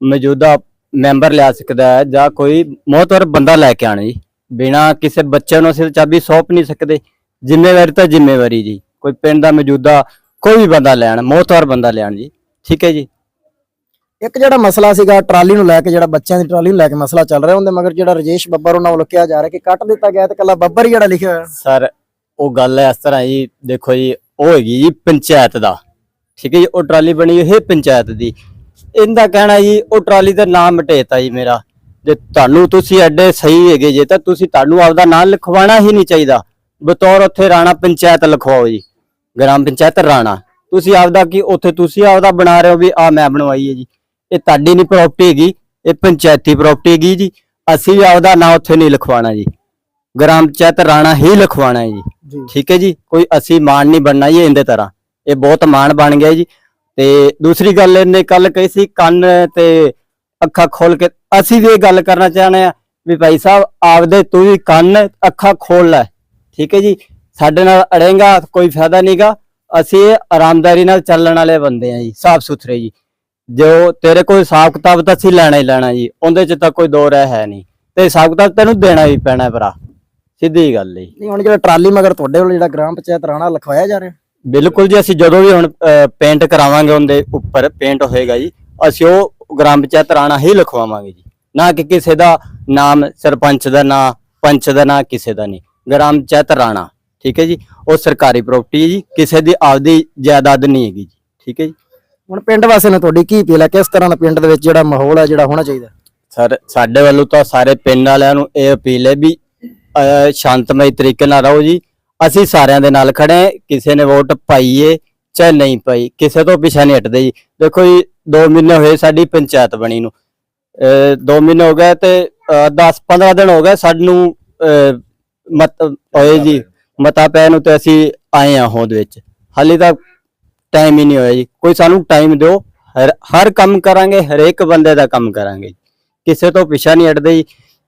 ਮੌਜੂਦਾ ਮੈਂਬਰ ਲਿਆ ਸਕਦਾ ਹੈ ਜਾਂ ਕੋਈ ਮੋਹਤਵਰ ਬੰਦਾ ਲੈ ਕੇ ਆਣਾ ਜੀ। ਬਿਨਾ ਕਿਸੇ ਬੱਚੇ ਨੂੰ ਅਸੀਂ ਚਾਬੀ ਸੌਂਪ ਨਹੀਂ ਸਕਦੇ। ਜ਼ਿੰਮੇਵਾਰੀ ਤਾਂ ਜ਼ਿੰਮੇਵਾਰੀ ਜੀ। ਕੋਈ ਪਿੰਡ ਦਾ ਮੌਜੂਦਾ ਕੋਈ ਵੀ ਬੰਦਾ ਲੈਣ ਮੋਹਤਵਰ ਬੰਦਾ ਲੈਣ ਜੀ। ਠੀਕ ਹੈ ਜੀ। ਇੱਕ ਜਿਹੜਾ ਮਸਲਾ ਸੀਗਾ ਟਰਾਲੀ ਨੂੰ ਲੈ ਕੇ ਜਿਹੜਾ ਬੱਚਿਆਂ ਦੀ ਟਰਾਲੀ ਨੂੰ ਲੈ ਕੇ ਮਸਲਾ ਚੱਲ ਰਿਹਾ ਉਹਦੇ ਮਗਰ ਜਿਹੜਾ ਰਜੇਸ਼ ਬੱਬਰ ਉਹਨਾਂ ਵੱਲੋਂ ਕਿਹਾ ਜਾ ਰਿਹਾ ਕਿ ਕੱਟ ਦਿੱਤਾ ਗਿਆ ਤੇ ਕੱਲਾ ਬੱਬਰ ਹੀ ਜਿਹੜਾ ਲਿਖਿਆ ਹੋਇਆ। ਸਰ ਉਹ ਗੱਲ ਹੈ ਇਸ ਤਰ੍ਹਾਂ ਜੀ ਦੇਖੋ ਜੀ ਉਹ ਹੈਗੀ ਜੀ ਪੰਚਾਇਤ ਦਾ। ਠੀਕ ਹੈ ਜੀ ਉਹ ਟਰਾਲੀ ਬਣੀ ਹੋਈ ਹੈ ਪੰਚਾਇਤ ਦੀ। ਇਹਦਾ ਕਹਿਣਾ ਜੀ ਉਹ ਟਰਾਲੀ ਦਾ ਨਾਮ ਮਟੇਤਾ ਜੀ ਮੇਰਾ। ਜੇ ਤੁਹਾਨੂੰ ਤੁਸੀਂ ਐਡੇ ਸਹੀ ਹੈਗੇ ਜੇ ਤਾਂ ਤੁਸੀਂ ਤੁਹਾਨੂੰ ਆਪਦਾ ਨਾਮ ਲਿਖਵਾਉਣਾ ਹੀ ਨਹੀਂ ਚਾਹੀਦਾ। ਬਤੌਰ ਉੱਥੇ ਰਾਣਾ ਪੰਚਾਇਤ ਲਿਖਵਾਓ ਜੀ। ਗ੍ਰਾਮ ਪੰਚਾਇਤ ਰਾਣਾ। ਤੁਸੀਂ ਆਪਦਾ ਕੀ ਉੱਥੇ ਤੁਸੀਂ ਆਪਦਾ ਬਣਾ ਰਹੇ ਹੋ ਵੀ ਆ ਮੈਂ ਬਣਵਾਈ ਹੈ ਜੀ। ਇਹ ਤੁਹਾਡੀ ਨਹੀਂ ਪ੍ਰਾਪਰਟੀ ਹੈਗੀ ਇਹ ਪੰਚਾਇਤੀ ਪ੍ਰਾਪਰਟੀ ਹੈਗੀ ਜੀ। ਅਸੀਂ ਵੀ ਆਪਦਾ ਨਾਂ ਉੱਥੇ ਨਹੀਂ ਲਿਖਵਾਉਣਾ ਜੀ। ਗ੍ਰਾਮ ਪੰਚਾਇਤ ਰਾਣਾ ਹੀ ਲਿਖਵਾਉਣਾ ਹੈ ਜੀ। ਠੀਕ ਹੈ ਜੀ ਕੋਈ ਅਸੀਂ ਮਾਣ ਨਹੀਂ ਬਣਨਾ ਜੀ ਇਹਦੇ ਤਰ੍ਹਾਂ। ਇਹ ਬਹੁਤ ਮਾਣ ਬਣ ਗਿਆ ਜੀ। ਤੇ ਦੂਸਰੀ ਗੱਲ ਇਹਨੇ ਕੱਲ ਕਹੀ ਸੀ, ਕੰਨ ਤੇ ਅੱਖਾਂ ਖੋਲ ਕੇ। ਅਸੀਂ ਵੀ ਇਹ ਗੱਲ ਕਰਨਾ ਚਾਹਨੇ ਆ ਵੀ ਭਾਈ ਸਾਹਿਬ, ਆਪਦੇ ਤੂੰ ਵੀ ਕੰਨ, ਅੱਖਾਂ ਖੋਲ ਲੈ। ਠੀਕ ਹੈ ਜੀ? ਸਾਡੇ ਨਾਲ ਅੜੇਗਾ, ਕੋਈ ਫਾਇਦਾ ਨਹੀਂਗਾ ਅਸੀਂ ਇਹ ਆਰਾਮਦਾਰੀ ਨਾਲ ਚੱਲਣ ਵਾਲੇ ਬੰਦੇ ਆ ਜੀ, ਸਾਫ਼ ਸੁਥਰੇ ਜੀ। ਜੋ ਤੇਰੇ ਕੋਲ ਹਿਸਾਬ ਕਿਤਾਬ ਤਾਂ ਅਸੀਂ ਲੈਣਾ ਹੀ ਲੈਣਾ ਜੀ, ਉਹਦੇ ਚ ਤਾਂ ਕੋਈ ਦੋ ਰਹਿ ਹੈ ਨਹੀਂ। ਤੇ ਹਿਸਾਬ ਕਿਤਾਬ ਤੈਨੂੰ ਦੇਣਾ ਹੀ ਪੈਣਾ ਭਰਾ। ਸਿੱਧੀ ਗੱਲ ਹੈ ਨਹੀਂ, ਹੁਣ ਜਿਹੜਾ ਟਰਾਲੀ ਮਗਰ ਤੁਹਾਡੇ ਵੱਲੋਂ ਜਿਹੜਾ ਗ੍ਰਾਮ ਪੰਚਾਇਤ ਰਾਣਾ ਲਿਖਵਾਇਆ ਜਾ ਰਿਹਾ। ਬਿਲਕੁਲ ਜੀ ਅਸੀਂ ਜਦੋਂ ਵੀ ਹੁਣ ਪੇਂਟ ਕਰਾਵਾਂਗੇ ਉਹਦੇ ਉੱਪਰ ਪੇਂਟ ਹੋਏਗਾ ਜੀ ਅਸੀਂ ਉਹ ਗ੍ਰਾਮ ਪੰਚਾਇਤ ਰਾਣਾ ਹੀ ਲਿਖਵਾਵਾਂਗੇ ਜੀ। ਨਾ ਕਿ ਕਿਸੇ ਦਾ ਨਾਮ ਸਰਪੰਚ ਦਾ ਨਾਂ ਪੰਚ ਦਾ ਨਾਂ ਕਿਸੇ ਦਾ ਨਹੀਂ। ਗ੍ਰਾਮ ਪੰਚਾਇਤ ਰਾਣਾ ਠੀਕ ਹੈ ਜੀ? ਉਹ ਸਰਕਾਰੀ ਪ੍ਰਾਪਰਟੀ ਹੈ ਜੀ ਕਿਸੇ ਦੀ ਆਪਦੀ ਜਾਇਦਾਦ ਨਹੀਂ ਹੈਗੀ ਜੀ ਠੀਕ ਹੈ ਜੀ? ਹੁਣ ਪਿੰਡ ਵਾਸੀਆਂ ਨੂੰ ਤੁਹਾਡੀ ਕੀ ਅਪੀਲ ਹੈ? ਕਿਸ ਤਰ੍ਹਾਂ ਦਾ ਪਿੰਡ ਦੇ ਵਿੱਚ ਜਿਹੜਾ ਮਾਹੌਲ ਹੈ ਜਿਹੜਾ ਹੋਣਾ ਚਾਹੀਦਾ? ਸਰ ਸਾਡੇ ਵੱਲੋਂ ਤਾਂ ਸਾਰੇ ਪਿੰਡ ਵਾਲਿਆਂ ਨੂੰ ਇਹ ਅਪੀਲ ਹੈ ਵੀ ਸ਼ਾਂਤਮਈ ਤਰੀਕੇ ਨਾਲ ਰਹੋ ਜੀ ਅਸੀਂ ਸਾਰਿਆਂ ਦੇ ਨਾਲ ਖੜੇ ਹਾਂ। ਕਿਸੇ ਨੇ ਵੋਟ ਪਾਈਏ ਚਾਹੇ ਨਹੀਂ ਪਾਈ ਕਿਸੇ ਤੋਂ ਪਿੱਛੇ ਨਹੀਂ ਹਟਦੇ ਜੀ। ਦੇਖੋ ਜੀ 2 ਮਹੀਨੇ ਹੋਏ ਸਾਡੀ ਪੰਚਾਇਤ ਬਣੀ ਨੂੰ। 2 ਮਹੀਨੇ ਹੋ ਗਏ ਤੇ 10 15 ਦਿਨ ਹੋ ਗਏ ਸਾਨੂੰ ਅਹ, ਮਤ ਹੋਏ ਜੀ। ਮਤਾ ਪੈ ਨੂੰ। ਤੇ ਅਸੀਂ ਆਏ ਆ ਹੋਂਦ ਵਿੱਚ। ਹਾਲੇ ਤੱਕ ਟਾਈਮ ਹੀ ਨਹੀਂ ਹੋਇਆ ਜੀ। ਕੋਈ ਸਾਨੂੰ ਟਾਈਮ ਦਿਓ। ਹਰ ਹਰ ਕੰਮ ਕਰਾਂਗੇ ਹਰੇਕ ਬੰਦੇ ਦਾ ਕੰਮ ਕਰਾਂਗੇ ਕਿਸੇ ਤੋਂ ਪਿੱਛਾ ਨਹੀਂ ਹਟਦੇ ਜੀ।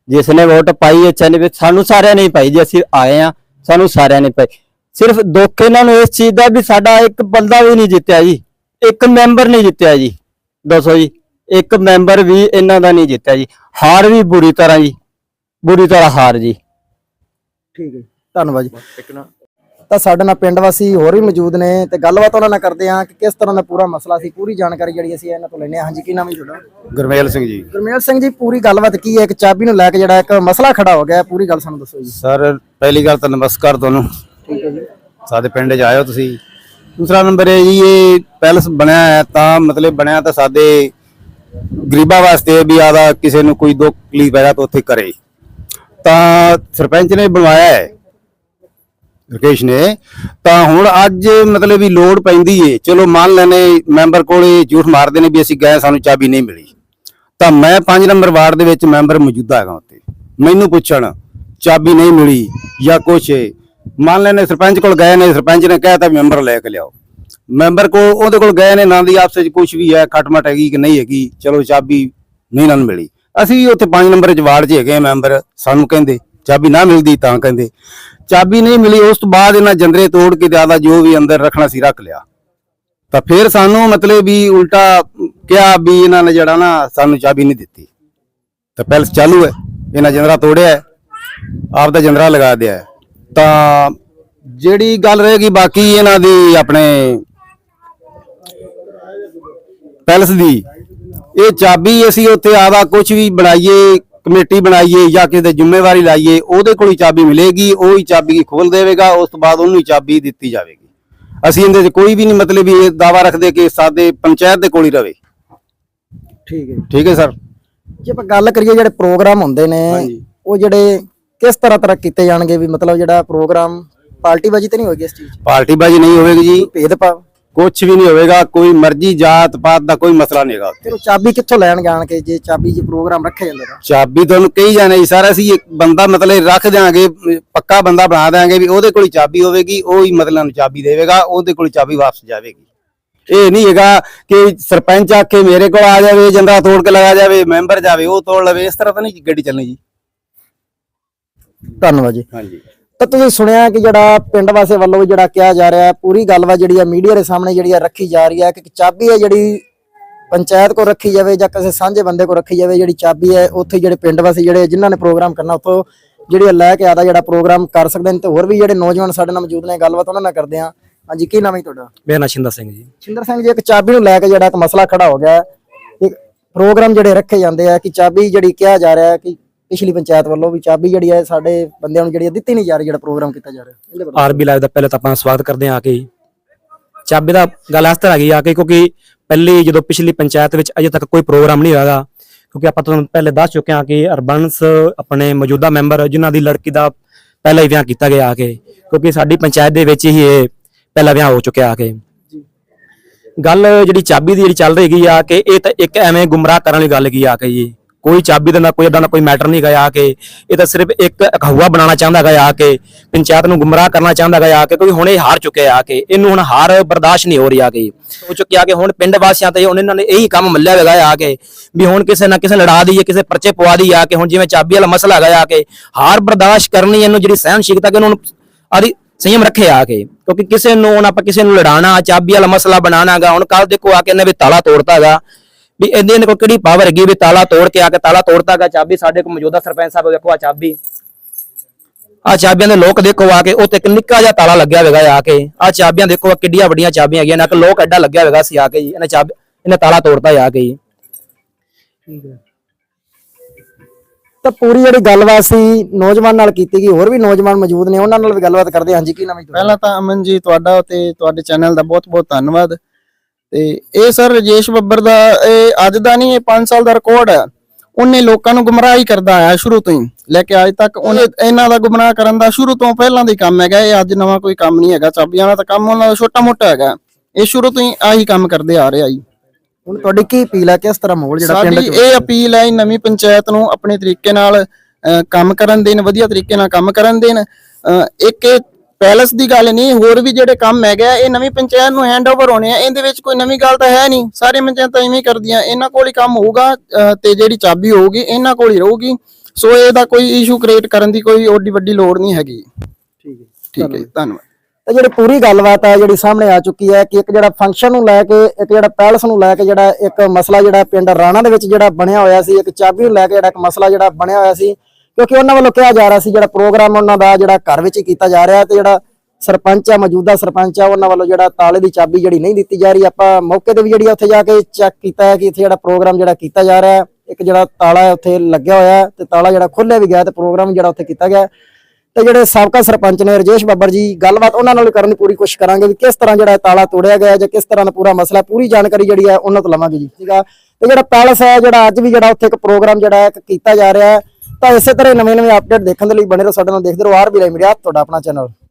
ਜਿਸ ਨੇ ਵੋਟ ਪਾਈ ਅੱਛਾ ਨੇ ਵਿੱਚ ਸਾਨੂੰ ਸਾਰਿਆਂ ਨੇ ਹੀ ਪਾਈ ਜੀ। ਅਸੀਂ ਆਏ ਆ ਸਾਨੂੰ ਸਾਰਿਆਂ ਨੇ ਪਾਈ ਸਿਰਫ ਦੁੱਖ ਇਹਨਾਂ ਨੂੰ ਇਸ ਚੀਜ਼ ਦਾ ਵੀ ਸਾਡਾ ਇੱਕ ਬੰਦਾ ਵੀ ਨਹੀਂ ਜਿੱਤਿਆ ਜੀ। ਇੱਕ ਮੈਂਬਰ ਨਹੀਂ ਜਿੱਤਿਆ ਜੀ। ਦੱਸੋ ਜੀ ਇੱਕ ਮੈਂਬਰ ਵੀ ਇਹਨਾਂ ਦਾ ਨਹੀਂ ਜਿੱਤਿਆ ਜੀ। ਹਾਰ ਵੀ ਬੁਰੀ ਤਰ੍ਹਾਂ ਜੀ। ਬੁਰੀ ਤਰ੍ਹਾਂ ਹਾਰ ਜੀ। ਠੀਕ ਹੈ। ਧੰਨਵਾਦ ਜੀ। ਤਾਂ ਸਾਡੇ ਨਾਲ ਪਿੰਡ ਵਾਸੀ ਹੋਰ ਵੀ ਮੌਜੂਦ ਨੇ ਤੇ ਗੱਲਬਾਤ ਉਹਨਾਂ ਨਾਲ ਕਰਦੇ ਆ ਕਿ ਕਿਸ ਤਰ੍ਹਾਂ ਦਾ ਪੂਰਾ ਮਸਲਾ ਸੀ ਪੂਰੀ ਜਾਣਕਾਰੀ ਜਿਹੜੀ ਅਸੀਂ ਇਹਨਾਂ ਤੋਂ ਲੈਣੇ ਆ ਹਾਂਜੀ ਕੀ ਨਾਮ ਹੈ ਤੁਹਾਡਾ? ਗੁਰਮੇਲ ਸਿੰਘ ਜੀ। ਗੁਰਮੇਲ ਸਿੰਘ ਜੀ ਪੂਰੀ ਗੱਲਬਾਤ ਕੀ ਹੈ? ਇੱਕ ਚਾਬੀ ਨੂੰ ਲੈ ਕੇ ਜਿਹੜਾ ਇੱਕ ਮਸਲਾ ਖੜਾ ਹੋ ਗਿਆ ਪੂਰੀ ਗੱਲ ਸਾਨੂੰ ਦੱਸੋ ਜੀ। ਸਰ ਪਹਿਲੀ ਗੱਲ ਤਾਂ ਨਮਸਕਾਰ ਤੁਹਾਨੂੰ। ਠੀਕ ਹੈ ਜੀ। ਸਾਡੇ ਪਿੰਡ 'ਚ ਆਇਓ ਤੁਸੀਂ। ਦੂਸਰਾ ਨੰਬਰ ਹੈ ਜੀ ਇਹ ਪੈਲਸ ਬਣਿਆ ਹੈ ਤਾਂ ਮਤਲਬ ਬਣਿਆ ਤਾਂ ਸਾਡੇ ਗਰੀਬਾਂ ਵਾਸਤੇ ਵੀ ਆਦਾ ਕਿਸੇ ਨੂੰ ਕੋਈ ਦੁੱਖ ਤਕਲੀਫ ਹੈਗਾ ਤਾਂ ਉੱਥੇ ਕਰੇ ਤਾਂ ਸਰਪੰਚ ਨੇ ਬਣਵਾਇਆ ਹੈ ਰਕੇਸ਼ ਨੇ। ਤਾਂ ਹੁਣ ਅੱਜ ਮਤਲਬ ਵੀ ਲੋੜ ਪੈਂਦੀ ਏ। ਚਲੋ ਮੰਨ ਲੈਨੇ ਮੈਂਬਰ ਕੋਲੇ ਝੂਠ ਮਾਰਦੇ ਨੇ ਵੀ ਅਸੀਂ ਗਏ ਸਾਨੂੰ ਚਾਬੀ ਨਹੀਂ ਮਿਲੀ। ਤਾਂ ਮੈਂ 5 ਨੰਬਰ ਵਾਰਡ ਦੇ ਵਿੱਚ ਮੈਂਬਰ ਮੌਜੂਦਾ ਹੈਗਾ ਉੱਥੇ। ਮੈਨੂੰ ਪੁੱਛਣ ਚਾਬੀ ਨਹੀਂ ਮਿਲੀ ਜਾਂ ਕੁਛ। ਮੰਨ ਲੈਨੇ ਸਰਪੰਚ ਕੋਲ ਗਏ ਨੇ, ਸਰਪੰਚ ਨੇ ਕਹਿਤਾ ਵੀ ਮੈਂਬਰ ਲੈ ਕੇ ਲਿਆਓ। ਮੈਂਬਰ ਕੋਲ ਉਹਦੇ ਕੋਲ ਗਏ ਨੇ, ਨਾਂ ਦੀ ਆਪਸ ਵਿੱਚ ਕੁਛ ਵੀ ਹੈ, ਖਟਮਟ ਹੈਗੀ ਕਿ ਨਹੀਂ ਹੈਗੀ, ਚਲੋ ਚਾਬੀ ਨਹੀਂ ਨਾਲ ਮਿਲੀ। ਅਸੀਂ ਵੀ ਉੱਥੇ 5 ਨੰਬਰ ਚ ਵਾਰਡ 'ਚ ਹੈਗੇ ਹਾਂ ਮੈਂਬਰ, ਸਾਨੂੰ ਕਹਿੰਦੇ, ਚਾਬੀ ਨਾ ਮਿਲਦੀ ਤਾਂ ਕਹਿੰਦੇ। ਚਾਬੀ ਨਹੀਂ ਮਿਲੀ, ਉਸ ਤੋਂ ਬਾਅਦ ਇਹਨਾਂ ਜੰਦਰੇ ਤੋੜ ਕੇ ਜ਼ਿਆਦਾ ਜੋ ਵੀ ਅੰਦਰ ਰੱਖਣਾ ਸੀ ਰੱਖ ਲਿਆ। ਤਾਂ ਫਿਰ ਸਾਨੂੰ ਮਤਲਬ ਵੀ ਉਲਟਾ ਕਿਹਾ ਵੀ ਇਹਨਾਂ ਨੇ ਜਿਹੜਾ ਨਾ ਸਾਨੂੰ ਚਾਬੀ ਨਹੀਂ ਦਿੱਤੀ। ਤਾਂ ਪੈਲਸ ਚਾਲੂ ਹੈ, ਇਹਨਾਂ ਜੰਦਰਾ ਤੋੜਿਆ ਆਪ ਦਾ ਜੰਦਰਾ ਲਗਾ ਦਿਆ। ਤਾਂ ਜਿਹੜੀ ਗੱਲ ਰਹੇਗੀ ਬਾਕੀ ਇਹਨਾਂ ਦੀ ਆਪਣੇ ਪੈਲਸ ਦੀ ਇਹ ਚਾਬੀ ਅਸੀਂ ਉੱਥੇ ਆਦਾ ਕੁਝ ਵੀ ਬਣਾਈਏ ਕਮੇਟੀ ਬਣਾਈਏ ਜਾਂ ਕਿਸੇ ਦੇ ਜ਼ਿੰਮੇਵਾਰੀ ਲਾਈਏ ਉਹਦੇ ਕੋਲ ਹੀ ਚਾਬੀ ਮਿਲੇਗੀ ਉਹ ਹੀ ਚਾਬੀ ਖੋਲ ਦੇਵੇਗਾ ਉਸ ਤੋਂ ਬਾਅਦ ਉਹਨੂੰ ਹੀ ਚਾਬੀ ਦਿੱਤੀ ਜਾਵੇਗੀ ਅਸੀਂ ਇਹਦੇ 'ਚ ਕੋਈ ਵੀ ਨਹੀਂ ਮਤਲਬ ਇਹ ਦਾਵਾ ਰੱਖਦੇ ਕਿ ਸਾਡੇ ਪੰਚਾਇਤ ਦੇ ਕੋਲ ਹੀ ਰਵੇ ਠੀਕ ਹੈ। ਠੀਕ ਹੈ ਸਰ ਜੇ ਆਪਾਂ ਗੱਲ ਕਰੀਏ ਜਿਹੜੇ ਪ੍ਰੋਗਰਾਮ ਹੁੰਦੇ ਨੇ। ਉਹ ਜਿਹੜੇ ਕਿਸ ਤਰ੍ਹਾਂ ਤਰ੍ਹਾਂ ਕੀਤੇ ਜਾਣਗੇ ਵੀ ਮਤਲਬ ਜਿਹੜਾ ਪ੍ਰੋਗਰਾਮ ਪਾਰਟੀ ਬਾਜੀ ਤੇ ਨਹੀਂ ਹੋਏਗੀ ਇਸ ਚੀਜ਼ 'ਚ? ਪਾਰਟੀਬਾਜ਼ੀ ਨਹੀਂ ਹੋਵੇਗੀ ਜੀ। ਭੇਦਭਾਵ? ਕੁਝ ਵੀ ਨਹੀਂ ਹੋਵੇਗਾ ਕੋਈ ਮਰਜ਼ੀ ਜਾਤ ਪਾਤ ਦਾ ਕੋਈ ਮਸਲਾ ਨਹੀਂ ਹੈਗਾ ਫਿਰ ਉਹ ਚਾਬੀ ਕਿੱਥੋਂ ਲੈਣ ਜਾਣ ਕੇ ਜੇ ਚਾਬੀ ਜੇ ਪ੍ਰੋਗਰਾਮ ਰੱਖਿਆ ਜਾਂਦਾ ਤਾਂ? ਚਾਬੀ ਤੁਹਾਨੂੰ ਕਹੀ ਜਾਣਾ ਜੀ ਸਾਰਾ ਅਸੀਂ ਇੱਕ ਬੰਦਾ ਮਤਲਬ ਰੱਖ ਦਿਆਂਗੇ ਅਮ, ਪੱਕਾ ਬੰਦਾ ਬਣਾ ਦਿਆਂਗੇ ਵੀ ਉਹਦੇ ਕੋਲ ਹੀ ਚਾਬੀ ਹੋਵੇਗੀ ਉਹ ਹੀ ਮਤਲਬ ਨੂੰ ਚਾਬੀ ਦੇਵੇਗਾ ਉਹਦੇ ਕੋਲ ਹੀ ਚਾਬੀ ਵਾਪਸ ਜਾਵੇਗੀ। ਇਹ ਨਹੀਂ ਹੈਗਾ ਕਿ ਸਰਪੰਚ ਆਖੇ ਮੇਰੇ ਕੋਲ ਆ ਜਾਵੇ ਜੰਦਾ ਤੋੜ ਕੇ ਲਗਾ ਜਾਵੇ ਮੈਂਬਰ ਜਾਵੇ ਉਹ ਤੋੜ ਲਵੇ ਇਸ ਤਰ੍ਹਾਂ ਤਾਂ ਨਹੀਂ ਗੱਡੀ ਚੱਲਣੀ ਜੀ। ਧੰਨਵਾਦ ਜੀ। ਹਾਂਜੀ। ਤਾਂ ਤੁਸੀਂ ਸੁਣਿਆ ਕਿ ਜਿਹੜਾ ਪਿੰਡ ਵਾਸੀ ਵੱਲੋਂ ਜਿਹੜਾ ਕਿਹਾ ਜਾ ਰਿਹਾ ਪੂਰੀ ਗੱਲਬਾਤ ਜਿਹੜੀ ਹੈ ਮੀਡੀਆ ਦੇ ਸਾਹਮਣੇ ਜਿਹੜੀ ਹੈ ਰੱਖੀ ਜਾ ਰਹੀ ਹੈ ਕਿ ਚਾਬੀ ਹੈ ਜਿਹੜੀ ਪੰਚਾਇਤ ਕੋ ਰੱਖੀ ਜਾਵੇ ਜਾਂ ਕਿਸੇ ਸਾਂਝੇ ਬੰਦੇ ਕੋ ਰੱਖੀ ਜਾਵੇ ਜਿਹੜੀ ਚਾਬੀ ਹੈ ਉੱਥੇ ਜਿਹੜੇ ਪਿੰਡ ਵਾਸੀ ਜਿਹੜੇ ਜਿਨ੍ਹਾਂ ਨੇ ਪ੍ਰੋਗਰਾਮ ਕਰਨਾ ਉੱਥੋਂ ਜਿਹੜੀ ਲੈ ਕੇ ਆਦਾ ਜਿਹੜਾ ਪ੍ਰੋਗਰਾਮ ਕਰ ਸਕਦੇ ਨੇ ਤੇ ਹੋਰ ਵੀ ਜਿਹੜੇ ਨੌਜਵਾਨ ਸਾਡੇ ਨਾਲ ਮੌਜੂਦ ਨੇ ਗੱਲਬਾਤ ਉਹਨਾਂ ਨਾਲ ਕਰਦੇ ਹਾਂ। ਹਾਂਜੀ ਕੀ ਨਾਮ ਹੈ ਤੁਹਾਡਾ? ਮੇਰਾ ਨਾਂ ਸ਼ਿੰਦਰ ਸਿੰਘ ਜੀ। ਛਿੰਦਰ ਸਿੰਘ ਜੀ ਇੱਕ ਚਾਬੀ ਨੂੰ ਲੈ ਕੇ ਜਿਹੜਾ ਇੱਕ ਮਸਲਾ ਖੜਾ ਹੋ ਗਿਆ ਹੈ ਇੱਕ ਪ੍ਰੋਗਰਾਮ ਜਿਹੜੇ ਰੱਖੇ ਜਾਂਦੇ ਆ ਕਿ ਚਾਬੀ ਜਿਹੜੀ ਕਿਹਾ ਜਾ ਰਿਹਾ ਹੈ ਕਿ ਪਿਛਲੀ ਪੰਚਾਇਤ ਵੱਲੋਂ ਵੀ ਚਾਬੀ ਜਿਹੜੀ ਹੈ ਸਾਡੇ ਬੰਦਿਆਂ ਨੂੰ ਜਿਹੜੀ ਹੈ ਦਿੱਤੀ ਨਹੀਂ ਜਾ ਰਹੀ ਜਿਹੜਾ ਪ੍ਰੋਗਰਾਮ ਕੀਤਾ ਜਾ ਰਿਹਾ। ਇਹਦੇ ਬਾਰੇ ਆਰਬੀ ਲਾਈਵ ਦਾ ਪਹਿਲੇ ਤਾਂ ਆਪਾਂ ਸਵਾਗਤ ਕਰਦੇ ਹਾਂ ਆ ਕੇ। ਚਾਬੀ ਦਾ ਗੱਲ ਇਸ ਤਰ੍ਹਾਂ ਹੈਗੀ ਆ ਕੇ ਕਿਉਂਕਿ ਪਹਿਲੀ ਜਦੋਂ ਪਿਛਲੀ ਪੰਚਾਇਤ ਵਿੱਚ ਅਜੇ ਤੱਕ ਕੋਈ ਪ੍ਰੋਗਰਾਮ ਨਹੀਂ ਹੋਇਆਗਾ ਕਿਉਂਕਿ ਆਪਾਂ ਤੁਹਾਨੂੰ ਪਹਿਲੇ ਦੱਸ ਚੁੱਕੇ ਹਾਂ ਕਿ ਅਰਬਨਸ ਆਪਣੇ ਮੌਜੂਦਾ ਮੈਂਬਰ ਜਿਨ੍ਹਾਂ ਦੀ ਲੜਕੀ ਦਾ ਪਹਿਲਾ ਹੀ ਵਿਆਹ ਕੀਤਾ ਗਿਆ ਆ ਕੇ ਕਿਉਂਕਿ ਸਾਡੀ ਪੰਚਾਇਤ ਦੇ ਵਿੱਚ ਹੀ ਇਹ ਪਹਿਲਾ ਵਿਆਹ ਹੋ ਚੁੱਕਿਆ ਆ ਕੇ। ਗੱਲ ਜਿਹੜੀ ਚਾਬੀ ਦੀ ਜਿਹੜੀ ਚੱਲ ਰਹੀ ਹੈਗੀ ਆ ਕਿ ਇਹ ਤਾਂ ਇੱਕ ਐਵੇਂ ਗੁੰਮਰਾਹ ਕਰਨ ਵਾਲੀ ਗੱਲ ਹੈਗੀ ਆ ਕੇ ਜੀ। ਕੋਈ ਚਾਬੀ ਦਾ ਨਾ ਕੋਈ ਏਦਾਂ ਦਾ ਕੋਈ ਮੈਟਰ ਨਹੀਂ ਗਿਆ ਆ ਕੇ। ਇਹ ਤਾਂ ਸਿਰਫ ਇੱਕ ਅਖਵਾ ਬਣਾਉਣਾ ਚਾਹੁੰਦਾ ਗਿਆ ਆ ਕੇ, ਪੰਚਾਇਤ ਨੂੰ ਗੁੰਮਰਾਹ ਕਰਨਾ ਚਾਹੁੰਦਾ ਗਿਆ ਆ ਕੇ ਕਿਉਂਕਿ ਹੁਣ ਇਹ ਹਾਰ ਚੁੱਕਿਆ ਆ ਕੇ, ਇਹਨੂੰ ਹੁਣ ਹਾਰ ਬਰਦਾਸ਼ਤ ਨਹੀਂ ਹੋ ਰਹੀ ਆ ਕੇ। ਹੋ ਚੁੱਕਿਆ ਕਿ ਹੁਣ ਪਿੰਡ ਵਾਸੀਆਂ ਤੇ ਹੁਣ ਇਹਨਾਂ ਨੇ ਇਹੀ ਕੰਮ ਮੱਲਿਆ ਹੈਗਾ ਆ ਕੇ ਵੀ ਹੁਣ ਕਿਸੇ ਨਾ ਕਿਸੇ ਲੜਾ ਦਈਏ, ਕਿਸੇ ਪਰਚੇ ਪਵਾ ਦਈਏ ਆ ਕੇ, ਹੁਣ ਜਿਵੇਂ ਚਾਬੀ ਵਾਲਾ ਮਸਲਾ ਹੈਗਾ ਆ ਕੇ, ਹਾਰ ਬਰਦਾਸ਼ਤ ਕਰਨੀ ਇਹਨੂੰ ਜਿਹੜੀ ਸਹਿਨਸ਼ੀਲਤਾ ਕਿ ਉਹਨੂੰ ਆਦੀ ਸੰਯਮ ਰੱਖੇ ਆ ਕੇ। ਕਿਉਂਕਿ ਕਿਸੇ ਨੂੰ ਹੁਣ ਆਪਾਂ ਕਿਸੇ ਨੂੰ ਲੜਾਣਾ ਚਾਬੀ ਵਾਲਾ ਮਸਲਾ ਬਣਾਣਾਗਾ ਹੁਣ ਕੱਲ ਦੇਖੋ ਆ ਕੇ ਇਹਨੇ ਵੀ ਤਾਲਾ ਤੋੜਤਾਗਾ ਵੀ ਇਹਦੇ ਨੇ ਕੋਲ ਕਿਹੜੀ ਪਾਵਰ ਹੈਗੀ ਵੀ ਤਾਲਾ ਤੋੜ ਕੇ ਆ ਕੇ ਤਾਲਾ ਤੋੜਤਾਗਾ ਚਾਬੀ? ਸਾਡੇ ਕੋਲ ਮੌਜੂਦਾ ਸਰਪੰਚ ਸਾਹਿਬ ਦੇਖੋ ਆ ਚਾਬੀ। ਆ ਚਾਬੀਆਂ ਦੇ ਲੋਕ ਦੇਖੋ ਆ ਕੇ ਉੱਤੇ ਇੱਕ ਨਿੱਕਾ ਜਿਹਾ ਤਾਲਾ ਲੱਗਿਆ ਹੋਵੇਗਾ ਆ ਕੇ। ਆ ਚਾਬੀਆਂ ਦੇਖੋ ਕਿੱਡੀਆਂ ਵੱਡੀਆਂ ਚਾਬੀਆਂ ਹੈਗੀਆਂ ਨਾ ਕਿ ਲੋਕ ਐਡਾ ਲੱਗਿਆ ਹੋਵੇਗਾ ਸੀ ਆ ਕੇ ਜੀ ਇਹਨੇ ਚਾਬੀ ਇਹਨੇ ਤਾਲਾ ਤੋੜਤਾ ਆ ਕੇ ਜੀ। ਤਾਂ ਪੂਰੀ ਜਿਹੜੀ ਗੱਲਬਾਤ ਸੀ ਨੌਜਵਾਨ ਨਾਲ ਕੀਤੀ ਗਈ ਹੋਰ ਵੀ ਨੌਜਵਾਨ ਮੌਜੂਦ ਨੇ ਉਹਨਾਂ ਨਾਲ ਵੀ ਗੱਲਬਾਤ ਕਰਦੇ ਹਾਂ। ਹਾਂਜੀ ਕੀ ਨਾਮ ਹੈ ਜੀ ਤੁਹਾਡਾ? ਪਹਿਲਾਂ ਤਾਂ ਅਮਨ ਜੀ ਤੁਹਾਡਾ ਤੇ ਤੁਹਾਡੇ ਚੈਨਲ ਦਾ ਬਹੁਤ-ਬਹੁਤ ਧੰਨਵਾਦ। ਤੇ ਇਹ ਸਰ ਰਜੇਸ਼ ਬੱਬਰ ਦਾ ਇਹ ਅੱਜ ਦਾ ਨਹੀਂ ਇਹ 5 ਸਾਲ ਦਾ ਰਿਕਾਰਡ ਹੈ। ਉਹਨੇ ਲੋਕਾਂ ਨੂੰ ਗੁੰਮਰਾਹ ਹੀ ਕਰਦਾ ਆਇਆ ਸ਼ੁਰੂ ਤੋਂ ਹੀ। ਲੈ ਕੇ ਅੱਜ ਤੱਕ ਉਹਨੇ ਇਹਨਾਂ ਦਾ ਗੁੰਮਰਾਹ ਕਰਨ ਦਾ ਸ਼ੁਰੂ ਤੋਂ ਪਹਿਲਾਂ ਦਾ ਹੀ ਕੰਮ ਹੈਗਾ। ਇਹ ਅੱਜ ਨਵਾਂ ਕੋਈ ਕੰਮ ਨਹੀਂ ਹੈਗਾ। ਚਾਬੀਆਂ ਦਾ ਤਾਂ ਕੰਮ ਉਹਨਾਂ ਦਾ ਛੋਟਾ ਮੋਟਾ ਹੈਗਾ। ਇਹ ਸ਼ੁਰੂ ਤੋਂ ਹੀ ਆਹੀ ਕੰਮ ਕਰਦੇ ਆ ਰਿਹਾ ਜੀ। ਹੁਣ ਤੁਹਾਡੀ ਕੀ ਅਪੀਲ ਹੈ? ਕਿਸ ਤਰ੍ਹਾਂ ਮਾਹੌਲ ਜਿਹੜਾ ਪਿੰਡ ਸਾਡੀ ਚ ਇਹ ਅਪੀਲ ਹੈ ਨਵੀਂ ਪੰਚਾਇਤ ਨੂੰ ਆਪਣੇ ਤਰੀਕੇ ਨਾਲ ਕੰਮ ਕਰਨ ਦੇਣ ਵਧੀਆ ਤਰੀਕੇ ਨਾਲ ਕੰਮ ਕਰਨ ਦੇਣ। ਇੱਕ ਪੈਲਸ ਦੀ ਗੱਲ ਨਹੀਂ ਹੋਰ ਵੀ ਜਿਹੜੇ ਕੰਮ ਹੈਗੇ ਆ ਇਹ ਨਵੀਂ ਪੰਚਾਇਤ ਨੂੰ ਹੈਂਡਓਵਰ ਹੋਣੇ ਆ ਇਹਦੇ ਵਿੱਚ ਕੋਈ ਨਵੀਂ ਗੱਲ ਤਾਂ ਹੈ ਨਹੀਂ। ਸਾਰੇ ਪੰਚਾਇਤਾਂ ਇਵੇਂ ਕਰਦੀਆਂ ਇਹਨਾਂ ਕੋਲ ਹੀ ਕੰਮ ਹੋਊਗਾ ਤੇ ਜਿਹੜੀ ਚਾਬੀ ਹੋਊਗੀ ਇਹਨਾਂ ਕੋਲ ਹੀ ਰਹੂਗੀ। ਸੋ ਇਹਦਾ ਕੋਈ ਇਸ਼ੂ ਕ੍ਰੀਏਟ ਕਰਨ ਦੀ ਕੋਈ ਓਡੀ ਵੱਡੀ ਲੋੜ ਨਹੀਂ ਹੈਗੀ। ਠੀਕ ਹੈ। ਠੀਕ ਹੈ ਧੰਨਵਾਦ। ਤਾਂ ਜਿਹੜੀ ਪੂਰੀ ਗੱਲਬਾਤ ਹੈ ਜਿਹੜੀ ਸਾਹਮਣੇ ਆ ਚੁੱਕੀ ਹੈ ਕਿ ਇੱਕ ਜਿਹੜਾ ਫੰਕਸ਼ਨ ਨੂੰ ਲੈ ਕੇ ਇੱਕ ਜਿਹੜਾ ਪੈਲਸ ਨੂੰ ਲੈ ਕੇ ਜਿਹੜਾ ਇੱਕ ਮਸਲਾ ਜਿਹੜਾ ਪਿੰਡ ਰਾਣਾ ਦੇ ਵਿੱਚ ਜਿਹੜਾ ਬਣਿਆ ਹੋਇਆ ਸੀ ਇੱਕ ਚਾਬੀ ਨੂੰ ਲੈ ਕੇ ਜਿਹੜਾ ਇੱਕ ਮਸਲਾ ਜਿਹੜਾ ਬਣਿਆ ਹੋਇਆ ਸੀ ਕਿਉਂਕਿ ਉਹਨਾਂ ਵੱਲੋਂ ਕਿਹਾ ਜਾ ਰਿਹਾ ਸੀ ਜਿਹੜਾ ਪ੍ਰੋਗਰਾਮ ਉਹਨਾਂ ਦਾ ਜਿਹੜਾ ਘਰ ਵਿੱਚ ਹੀ ਕੀਤਾ ਜਾ ਰਿਹਾ ਤੇ ਜਿਹੜਾ ਸਰਪੰਚ ਆ, ਮੌਜੂਦਾ ਸਰਪੰਚ ਆ, ਉਹਨਾਂ ਵੱਲੋਂ ਜਿਹੜਾ ਤਾਲੇ ਦੀ ਚਾਬੀ ਜਿਹੜੀ ਨਹੀਂ ਦਿੱਤੀ ਜਾ ਰਹੀ, ਆਪਾਂ ਮੌਕੇ ਤੇ ਵੀ ਜਿਹੜੀ ਉੱਥੇ ਜਾ ਕੇ ਚੈੱਕ ਕੀਤਾ ਹੈ ਕਿ ਇੱਥੇ ਜਿਹੜਾ ਪ੍ਰੋਗਰਾਮ ਜਿਹੜਾ ਕੀਤਾ ਜਾ ਰਿਹਾ ਇੱਕ ਜਿਹੜਾ ਤਾਲਾ ਹੈ ਉੱਥੇ ਲੱਗਿਆ ਹੋਇਆ ਹੈ ਤੇ ਤਾਲਾ ਜਿਹੜਾ ਖੁੱਲਿਆ ਵੀ ਗਿਆ ਤੇ ਪ੍ਰੋਗਰਾਮ ਜਿਹੜਾ ਉੱਥੇ ਕੀਤਾ ਗਿਆ ਤੇ ਜਿਹੜੇ ਸਾਬਕਾ ਸਰਪੰਚ ਨੇ ਰਜੇਸ਼ ਬੱਬਰ ਜੀ, ਗੱਲਬਾਤ ਉਹਨਾਂ ਨਾਲ ਕਰਨ ਦੀ ਪੂਰੀ ਕੋਸ਼ਿਸ਼ ਕਰਾਂਗੇ ਵੀ ਕਿਸ ਤਰ੍ਹਾਂ ਜਿਹੜਾ ਤਾਲਾ ਤੋੜਿਆ ਗਿਆ ਜਾਂ ਕਿਸ ਤਰ੍ਹਾਂ ਦਾ ਪੂਰਾ ਮਸਲਾ ਪੂਰੀ ਜਾਣਕਾਰੀ ਜਿਹੜੀ ਹੈ ਉਹਨਾਂ ਤੋਂ ਲਵਾਂਗੇ ਜੀ, ਠੀਕ ਆ? ਤੇ ਜਿਹੜਾ ਪੈਲਸ ਹੈ, ਜਿਹੜਾ ਅੱਜ ਵੀ ਜਿਹੜਾ ਉੱਥੇ ਇੱਕ ਪ੍ਰੋਗਰਾਮ ਜਿਹੜਾ ਹੈ ਕੀਤਾ ਜਾ ਰਿਹਾ ਹੈ ਤਾਂ ਇਸੇ ਤਰ੍ਹਾਂ ਨਵੇਂ ਨਵੇਂ ਅਪਡੇਟ ਦੇਖਣ ਦੇ ਲਈ ਬਣੇ ਰਹੋ ਸਾਡੇ ਨਾਲ, ਦੇਖਦੇ ਰਹੋ ਆਰ ਵੀ ਮੀਡੀਆ ਤੁਹਾਡਾ ਆਪਣਾ ਚੈਨਲ